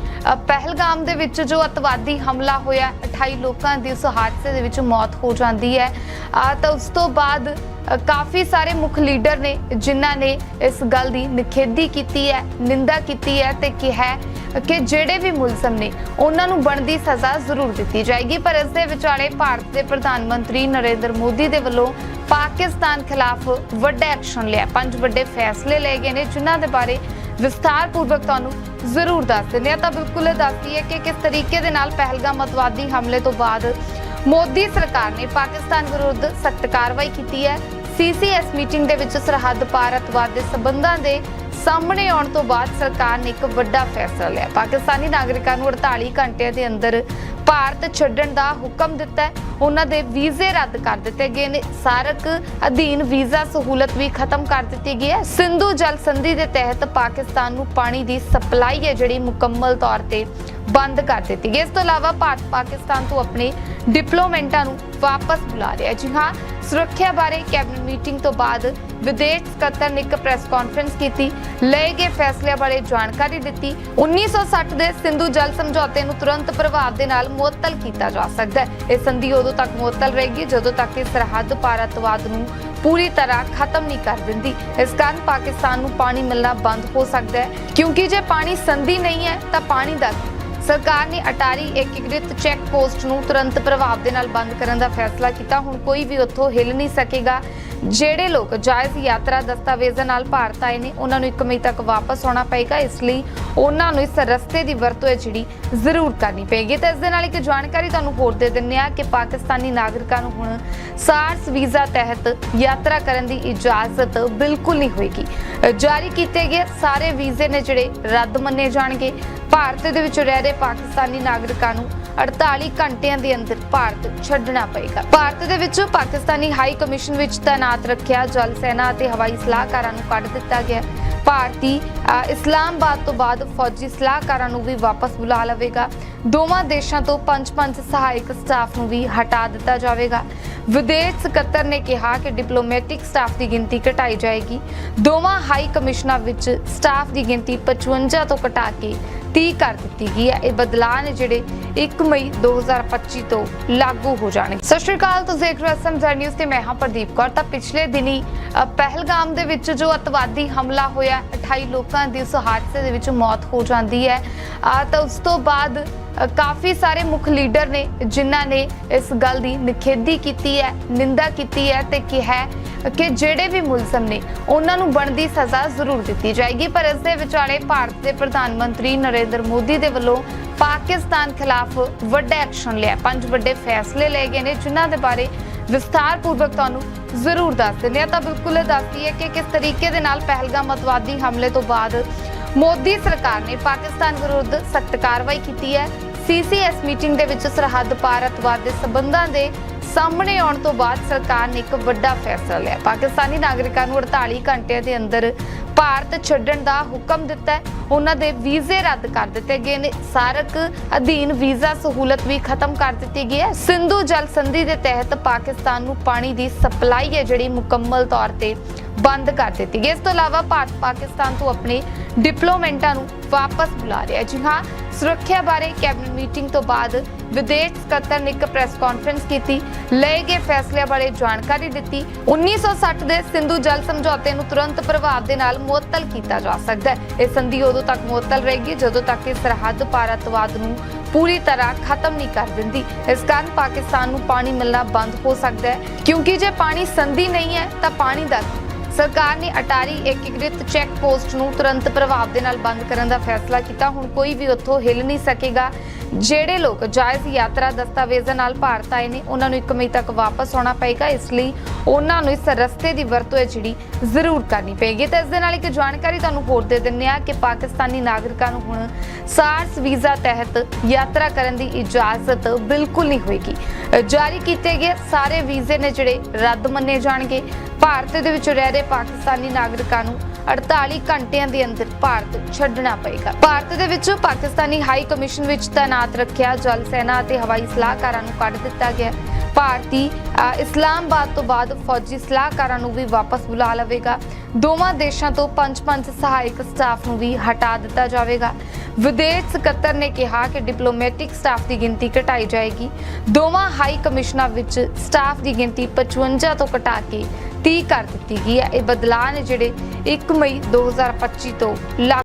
ਪਹਿਲਗਾਮ ਦੇ ਵਿੱਚ ਜੋ ਅਤਵਾਦੀ ਹਮਲਾ ਹੋਇਆ 28 ਲੋਕਾਂ ਦੀ ਉਸ ਹਾਦਸੇ ਦੇ ਵਿੱਚ ਮੌਤ ਹੋ ਜਾਂਦੀ ਹੈ। ਤਾਂ ਉਸ ਤੋਂ ਬਾਅਦ ਕਾਫੀ ਸਾਰੇ ਮੁੱਖ ਲੀਡਰ ਨੇ ਜਿਨ੍ਹਾਂ ਨੇ ਇਸ ਗੱਲ ਦੀ ਨਿਖੇਧੀ ਕੀਤੀ ਹੈ, ਨਿੰਦਾ ਕੀਤੀ ਹੈ ਤੇ ਕਿਹਾ ਕਿ ਜਿਹੜੇ ਵੀ ਮੁਲਜ਼ਮ ਨੇ ਉਹਨਾਂ ਨੂੰ ਬਣਦੀ ਸਜ਼ਾ ਜ਼ਰੂਰ ਦਿੱਤੀ ਜਾਏਗੀ, ਪਰ ਇਸ ਦੇ ਵਿਚਾਲੇ ਭਾਰਤ ਦੇ ਪ੍ਰਧਾਨ ਮੰਤਰੀ ਨਰਿੰਦਰ ਮੋਦੀ ਦੇ ਵੱਲੋਂ ਪਾਕਿਸਤਾਨ ਖਿਲਾਫ ਵੱਡਾ ਐਕਸ਼ਨ ਲਿਆ। ਪੰਜ ਵੱਡੇ ਫੈਸਲੇ ਲਏ ਗਏ ਨੇ, ਜਿਨ੍ਹਾਂ ਦੇ ਬਾਰੇ ਵਿਸਥਾਰ ਪੂਰਵਕ ਤੁਹਾਨੂੰ ਜ਼ਰੂਰ ਦੱਸ ਦਿੰਦੇ ਹਾਂ। ਤਾਂ ਬਿਲਕੁਲ ਇਹ ਦੱਸਦੀ ਹੈ ਕਿ ਕਿਸ ਤਰੀਕੇ ਦੇ ਨਾਲ ਪਹਿਲਗਾਮ ਅਤਵਾਦੀ ਹਮਲੇ ਤੋਂ ਬਾਅਦ ਮੋਦੀ ਸਰਕਾਰ ਨੇ ਪਾਕਿਸਤਾਨ ਵਿਰੁੱਧ ਸਖਤ ਕਾਰਵਾਈ ਕੀਤੀ ਹੈ। ਸੀਸੀਐਸ ਮੀਟਿੰਗ ਦੇ ਵਿੱਚ ਸਰਹੱਦ ਪਾਰ ਅਤਵਾਦ ਦੇ ਸਬੰਧਾਂ ਦੇ ਸਾਹਮਣੇ ਆਉਣ ਤੋਂ ਬਾਅਦ ਸਰਕਾਰ ਨੇ ਇੱਕ ਵੱਡਾ ਫੈਸਲਾ ਲਿਆ। ਪਾਕਿਸਤਾਨੀ ਨਾਗਰਿਕਾਂ ਨੂੰ 48 ਘੰਟਿਆਂ ਦੇ ਅੰਦਰ ਭਾਰਤ ਛੱਡਣ ਦਾ ਹੁਕਮ ਦਿੱਤਾ ਹੈ। ਉਹਨਾਂ ਦੇ ਵੀਜ਼ੇ ਰੱਦ ਕਰ ਦਿੱਤੇ ਗਏ ਨੇ। ਸਾਰਕ ਅਧੀਨ ਵੀਜ਼ਾ ਸਹੂਲਤ ਵੀ ਖਤਮ ਕਰ ਦਿੱਤੀ ਗਈ ਹੈ। ਸਿੰਧੂ ਜਲ ਸੰਧੀ ਦੇ ਤਹਿਤ ਪਾਕਿਸਤਾਨ ਨੂੰ ਪਾਣੀ ਦੀ ਸਪਲਾਈ ਹੈ, ਜਿਹੜੀ ਮੁਕੰਮਲ ਤੌਰ ਤੇ ਬੰਦ ਕਰ ਦਿੱਤੀ ਗਈ ਇਸ ਤੋਂ ਇਲਾਵਾ ਭਾਰਤ ਪਾਕਿਸਤਾਨ ਤੋਂ ਆਪਣੇ ਡਿਪਲੋਮੈਂਟਾਂ ਨੂੰ ਵਾਪਸ ਬੁਲਾ ਰਿਹਾ ਜੀ ਹਾਂ, ਸੁਰੱਖਿਆ ਬਾਰੇ ਕੈਬਨਿਟ ਮੀਟਿੰਗ ਤੋਂ ਬਾਅਦ ਵਿਦੇਸ਼ ਸਕੱਤਰ ਨੇ ਇੱਕ ਪ੍ਰੈਸ ਕਾਨਫਰੰਸ ਕੀਤੀ। ਲਏ ਗਏ ਫੈਸਲਿਆਂ ਬਾਰੇ ਜਾਣਕਾਰੀ ਦਿੱਤੀ। 1960 ਦੇ ਸਿੰਧੂ ਜਲ ਸਮਝੌਤੇ ਨੂੰ ਤੁਰੰਤ ਪ੍ਰਭਾਵ ਦੇ ਨਾਲ ਮੁਅੱਤਲ ਕੀਤਾ ਜਾ ਸਕਦਾ ਹੈ। ਇਹ ਸੰਧੀ ਉਦੋਂ ਤੱਕ ਮੁਅੱਤਲ ਰਹੇਗੀ, ਜਦੋਂ ਤੱਕ ਇਹ ਸਰਹੱਦ ਪਾਰ ਅੱਤਵਾਦ ਨੂੰ ਪੂਰੀ ਤਰ੍ਹਾਂ ਖਤਮ ਨਹੀਂ ਕਰ ਦਿੰਦੀ। ਇਸ ਕਾਰਨ ਪਾਕਿਸਤਾਨ ਨੂੰ ਪਾਣੀ ਮਿਲਣਾ ਬੰਦ ਹੋ ਸਕਦਾ ਹੈ। ਕਿਉਂਕਿ ਜੇ ਪਾਣੀ ਸੰਧੀ ਨਹੀਂ ਹੈ, ਤਾਂ ਪਾਣੀ ਦਾ ਸਰਕਾਰ ਨੇ ਅਟਾਰੀ ਏਕੀਕ੍ਰਿਤ ਚੈੱਕ ਪੋਸਟ ਨੂੰ ਤੁਰੰਤ ਪ੍ਰਭਾਵ ਦੇ ਨਾਲ ਬੰਦ ਕਰਨ ਦਾ ਫੈਸਲਾ ਕੀਤਾ। ਹੁਣ ਕੋਈ ਵੀ ਉੱਥੋਂ ਹਿੱਲ ਨਹੀਂ ਸਕੇਗਾ। ਜਿਹੜੇ ਲੋਕ ਜਾਇਜ਼ ਯਾਤਰਾ ਦਸਤਾਵੇਜ਼ਾਂ ਨਾਲ ਭਾਰਤ ਆਏ ਨੇ, ਉਹਨਾਂ ਨੂੰ 1 ਮਈ ਤੱਕ ਵਾਪਸ ਆਉਣਾ ਪਏਗਾ। ਇਸ ਲਈ ਉਹਨਾਂ ਨੂੰ ਇਸ ਰਸਤੇ ਦੀ ਵਰਤੋਂ ਹੈ ਜਿਹੜੀ ਜ਼ਰੂਰ ਕਰਨੀ ਪਏਗੀ। ਤੇ ਇਸ ਦੇ ਨਾਲ ਇੱਕ ਜਾਣਕਾਰੀ ਤੁਹਾਨੂੰ ਹੋਰ ਦੇ ਦਿੰਨੇ ਆ ਕਿ ਪਾਕਿਸਤਾਨੀ ਨਾਗਰਿਕਾਂ ਨੂੰ ਹੁਣ ਸਾਰਸ ਵੀਜ਼ਾ ਤਹਿਤ ਯਾਤਰਾ ਕਰਨ ਦੀ ਇਜਾਜ਼ਤ ਬਿਲਕੁਲ ਨਹੀਂ ਹੋਏਗੀ। ਜਾਰੀ ਕੀਤੇ ਗਏ ਸਾਰੇ ਵੀਜ਼ੇ ਨੇ ਜਿਹੜੇ ਰੱਦ ਮੰਨੇ ਜਾਣਗੇ। ਭਾਰਤ ਦੇ ਵਿੱਚ ਰਹਿ ਰਹੇ ਪਾਕਿਸਤਾਨੀ ਨਾਗਰਿਕਾਂ ਨੂੰ 48 ਘੰਟਿਆਂ ਦੇ ਅੰਦਰ ਭਾਰਤ ਛੱਡਣਾ ਪਏਗਾ। ਭਾਰਤ ਦੇ ਵਿੱਚ ਪਾਕਿਸਤਾਨੀ ਹਾਈ ਕਮਿਸ਼ਨ ਵਿੱਚ ਤਾਇਨਾਤ ਰੱਖਿਆ ਜਲ ਸੈਨਾ ਅਤੇ ਹਵਾਈ ਸਲਾਹਕਾਰਾਂ ਨੂੰ ਕੱਢ ਦਿੱਤਾ ਗਿਆ। ਭਾਰਤੀ ਇਸਲਾਮਾਬਾਦ ਤੋਂ ਬਾਅਦ ਫੌਜੀ ਸਲਾਹਕਾਰਾਂ ਨੂੰ ਵੀ ਵਾਪਸ ਬੁਲਾ ਲਵੇਗਾ। ਦੋਵਾਂ ਦੇਸ਼ਾਂ ਤੋਂ ਪੰਜ ਪੰਜ ਸਹਾਇਕ ਸਟਾਫ ਨੂੰ ਵੀ ਹਟਾ ਦਿੱਤਾ ਜਾਵੇਗਾ। ਵਿਦੇਸ਼ ਸਕੱਤਰ ਨੇ ਕਿਹਾ ਕਿ ਡਿਪਲੋਮੈਟਿਕ ਸਟਾਫ ਦੀ ਗਿਣਤੀ ਘਟਾਈ ਜਾਏਗੀ। ਦੋਵਾਂ ਹਾਈ ਕਮਿਸ਼ਨਾਂ ਵਿੱਚ ਸਟਾਫ ਦੀ ਗਿਣਤੀ 55 ਤੋਂ ਘਟਾ ਕੇ 30 ਕਰ ਦਿੱਤੀ ਗਈ ਹੈ। ਇਹ ਬਦਲਾਅ ਨੇ ਜਿਹੜੇ 1 ਮਈ 2025 ਤੋਂ ਲਾਗੂ ਹੋ ਜਾਣਗੇ ਸਤਿ ਸ਼੍ਰੀ ਅਕਾਲ, ਤੁਸੀਂ ਦੇਖ ਰਹੇ ਹੋ ਸਮਝਰ ਨਿਊਜ਼ ਤੇ ਮੈਂ ਹਾਂ ਪ੍ਰਦੀਪ ਕੌਰ। ਤਾਂ ਪਿਛਲੇ ਦਿਨੀ ਪਹਿਲਗਾਮ ਦੇ ਵਿੱਚ ਜੋ ਅਤਵਾਦੀ ਹਮਲਾ ਹੋਇਆ 28 ਲੋਕਾਂ ਦੀ ਉਸ ਹਾਦਸੇ ਦੇ ਵਿੱਚ ਮੌਤ ਹੋ ਜਾਂਦੀ ਹੈ। ਤਾਂ ਉਸ ਤੋਂ ਬਾਅਦ ਕਾਫੀ ਸਾਰੇ ਮੁੱਖ ਲੀਡਰ ਨੇ ਜਿਨ੍ਹਾਂ ਨੇ ਇਸ ਗੱਲ ਦੀ ਨਿਖੇਧੀ ਕੀਤੀ ਹੈ, ਨਿੰਦਾ ਕੀਤੀ ਹੈ ਤੇ ਕਿਹਾ ਕਿ ਜਿਹੜੇ ਵੀ ਮੁਲਜ਼ਮ ਨੇ ਉਹਨਾਂ ਨੂੰ ਬਣਦੀ ਸਜ਼ਾ ਜ਼ਰੂਰ ਦਿੱਤੀ ਜਾਏਗੀ, ਪਰ ਇਸ ਦੇ ਵਿਚਾਲੇ ਭਾਰਤ ਦੇ ਪ੍ਰਧਾਨ ਮੰਤਰੀ ਨਰਿੰਦਰ ਮੋਦੀ ਦੇ ਵੱਲੋਂ ਪਾਕਿਸਤਾਨ ਖਿਲਾਫ ਵੱਡਾ ਐਕਸ਼ਨ ਲਿਆ। ਪੰਜ ਵੱਡੇ ਫੈਸਲੇ ਲਏ ਗਏ ਨੇ, ਜਿਨ੍ਹਾਂ ਦੇ ਬਾਰੇ ਵਿਸਥਾਰ ਪੂਰਵਕ ਤੁਹਾਨੂੰ ਜ਼ਰੂਰ ਦੱਸ ਦਿੰਦੇ ਹਾਂ। ਤਾਂ ਬਿਲਕੁਲ ਇਹ ਦੱਸਦੀ ਹੈ ਕਿ ਕਿਸ ਤਰੀਕੇ ਦੇ ਨਾਲ ਪਹਿਲਗਾਮ ਅਤਵਾਦੀ ਹਮਲੇ ਤੋਂ ਬਾਅਦ ਮੋਦੀ ਸਰਕਾਰ ਨੇ ਪਾਕਿਸਤਾਨ ਵਿਰੁੱਧ ਸਖਤ ਕਾਰਵਾਈ ਕੀਤੀ ਹੈ। ਸੀਸੀਐਸ ਮੀਟਿੰਗ ਦੇ ਵਿੱਚ ਸਰਹੱਦ ਪਾਰ ਅਤਵਾਦ ਦੇ ਸਬੰਧਾਂ ਦੇ ਸਾਹਮਣੇ ਆਉਣ ਤੋਂ ਬਾਅਦ ਸਰਕਾਰ ਨੇ ਇੱਕ ਵੱਡਾ ਫੈਸਲਾ ਲਿਆ। ਪਾਕਿਸਤਾਨੀ ਨਾਗਰਿਕਾਂ ਨੂੰ 48 ਘੰਟਿਆਂ ਦੇ ਅੰਦਰ ਭਾਰਤ ਛੱਡਣ ਦਾ ਹੁਕਮ ਦਿੱਤਾ ਹੈ। ਉਹਨਾਂ ਦੇ ਵੀਜ਼ੇ ਰੱਦ ਕਰ ਦਿੱਤੇ ਗਏ ਨੇ। ਸਾਰਕ ਅਧੀਨ ਵੀਜ਼ਾ ਸਹੂਲਤ ਵੀ ਖਤਮ ਕਰ ਦਿੱਤੀ ਗਈ ਹੈ। ਸਿੰਧੂ ਜਲ ਸੰਧੀ ਦੇ ਤਹਿਤ ਪਾਕਿਸਤਾਨ ਨੂੰ ਪਾਣੀ ਦੀ ਸਪਲਾਈ ਹੈ, ਜਿਹੜੀ ਮੁਕੰਮਲ ਤੌਰ ਤੇ ਬੰਦ ਕਰ ਦਿੱਤੀ ਗਈ। ਇਸ ਤੋਂ ਇਲਾਵਾ ਭਾਰਤ ਪਾਕਿਸਤਾਨ ਤੋਂ ਆਪਣੇ ਡਿਪਲੋਮੈਂਟਾਂ ਨੂੰ ਵਾਪਸ ਬੁਲਾ ਰਿਹਾ ਜੀ ਹਾਂ, ਸੁਰੱਖਿਆ ਬਾਰੇ ਕੈਬਨਿਟ ਮੀਟਿੰਗ ਤੋਂ ਬਾਅਦ ਵਿਦੇਸ਼ ਸਕੱਤਰ ਨੇ ਇੱਕ ਪ੍ਰੈਸ ਕਾਨਫਰੰਸ ਕੀਤੀ। ਲਏ ਗਏ ਫੈਸਲਿਆਂ ਬਾਰੇ ਜਾਣਕਾਰੀ ਦਿੱਤੀ। 1960 ਦੇ ਸਿੰਧੂ ਜਲ ਸਮਝੌਤੇ ਨੂੰ ਤੁਰੰਤ ਪ੍ਰਭਾਵ ਦੇ ਨਾਲ ਮੁਅੱਤਲ ਕੀਤਾ ਜਾ ਸਕਦਾ ਹੈ। ਇਹ ਸੰਧੀ ਉਦੋਂ ਤੱਕ ਮੁਅੱਤਲ ਰਹੇਗੀ, ਜਦੋਂ ਤੱਕ ਇਹ ਸਰਹੱਦ ਪਾਰ ਅੱਤਵਾਦ ਨੂੰ ਪੂਰੀ ਤਰ੍ਹਾਂ ਖਤਮ ਨਹੀਂ ਕਰ ਦਿੰਦੀ। ਇਸ ਕਾਰਨ ਪਾਕਿਸਤਾਨ ਨੂੰ ਪਾਣੀ ਮਿਲਣਾ ਬੰਦ ਹੋ ਸਕਦਾ ਹੈ। ਕਿਉਂਕਿ ਜੇ ਪਾਣੀ ਸੰਧੀ ਨਹੀਂ ਹੈ, ਤਾਂ ਪਾਣੀ ਦਾ ਸਰਕਾਰ ਨੇ ਅਟਾਰੀ ਏਕੀਕ੍ਰਿਤ ਚੈੱਕ ਪੋਸਟ ਨੂੰ ਤੁਰੰਤ ਪ੍ਰਭਾਵ ਦੇ ਨਾਲ ਬੰਦ ਕਰਨ ਦਾ ਫੈਸਲਾ ਕੀਤਾ। ਹੁਣ ਕੋਈ ਵੀ ਉੱਥੋਂ ਹਿੱਲ ਨਹੀਂ ਸਕੇਗਾ। ਜਿਹੜੇ ਲੋਕ ਜਾਇਜ਼ ਯਾਤਰਾ ਦਸਤਾਵੇਜ਼ਾਂ ਨਾਲ ਭਾਰਤ ਆਏ ਨੇ, ਉਹਨਾਂ ਨੂੰ 1 ਮਈ ਤੱਕ ਵਾਪਸ ਆਉਣਾ ਪਏਗਾ। ਇਸ ਲਈ ਉਹਨਾਂ ਨੂੰ ਇਸ ਰਸਤੇ ਦੀ ਵਰਤੋਂ ਹੈ ਜਿਹੜੀ ਜ਼ਰੂਰ ਕਰਨੀ ਪਏਗੀ। ਤੇ ਇਸ ਦੇ ਨਾਲ ਇੱਕ ਜਾਣਕਾਰੀ ਤੁਹਾਨੂੰ ਹੋਰ ਦੇ ਦਿੰਨੇ ਆ ਕਿ ਪਾਕਿਸਤਾਨੀ ਨਾਗਰਿਕਾਂ ਨੂੰ ਹੁਣ ਸਾਰਸ ਵੀਜ਼ਾ ਤਹਿਤ ਯਾਤਰਾ ਕਰਨ ਦੀ ਇਜਾਜ਼ਤ ਬਿਲਕੁਲ ਨਹੀਂ ਹੋਏਗੀ। ਜਾਰੀ ਕੀਤੇ ਗਏ ਸਾਰੇ ਵੀਜ਼ੇ ਨੇ ਜਿਹੜੇ ਰੱਦ ਮੰਨੇ ਜਾਣਗੇ। ਭਾਰਤ ਦੇ ਵਿੱਚ ਰਹਿ ਰਹੇ ਪਾਕਿਸਤਾਨੀ ਨਾਗਰਿਕਾਂ ਨੂੰ 48 ਘੰਟਿਆਂ ਦੇ ਅੰਦਰ ਭਾਰਤ ਛੱਡਣਾ ਪਏਗਾ। ਭਾਰਤ ਦੇ ਵਿੱਚ ਪਾਕਿਸਤਾਨੀ ਹਾਈ ਕਮਿਸ਼ਨ ਵਿੱਚ ਤਾਇਨਾਤ ਰੱਖਿਆ ਜਲ ਸੈਨਾ ਅਤੇ ਹਵਾਈ ਸਲਾਹਕਾਰਾਂ ਨੂੰ ਕੱਢ ਦਿੱਤਾ ਗਿਆ। ਭਾਰਤੀ ਇਸਲਾਮਾਬਾਦ ਤੋਂ ਬਾਅਦ ਫੌਜੀ ਸਲਾਹਕਾਰਾਂ ਨੂੰ ਵੀ ਵਾਪਸ ਬੁਲਾ ਲਵੇਗਾ। ਦੋਵਾਂ ਦੇਸ਼ਾਂ ਤੋਂ ਪੰਜ ਪੰਜ ਸਹਾਇਕ ਸਟਾਫ ਨੂੰ ਵੀ ਹਟਾ ਦਿੱਤਾ ਜਾਵੇਗਾ। ਵਿਦੇਸ਼ ਸਕੱਤਰ ਨੇ ਕਿਹਾ ਕਿ ਡਿਪਲੋਮੈਟਿਕ ਸਟਾਫ ਦੀ ਗਿਣਤੀ ਘਟਾਈ ਜਾਏਗੀ। ਦੋਵਾਂ ਹਾਈ ਕਮਿਸ਼ਨਾਂ ਵਿੱਚ ਸਟਾਫ ਦੀ ਗਿਣਤੀ 55 ਤੋਂ ਘਟਾ ਕੇ 30 ਕਰ ਦਿੱਤੀ ਗਈ ਹੈ। ਇਹ ਬਦਲਾਅ ਨੇ ਜਿਹੜੇ 1 ਮਈ 2025 ਤੋਂ ਲਾਗੂ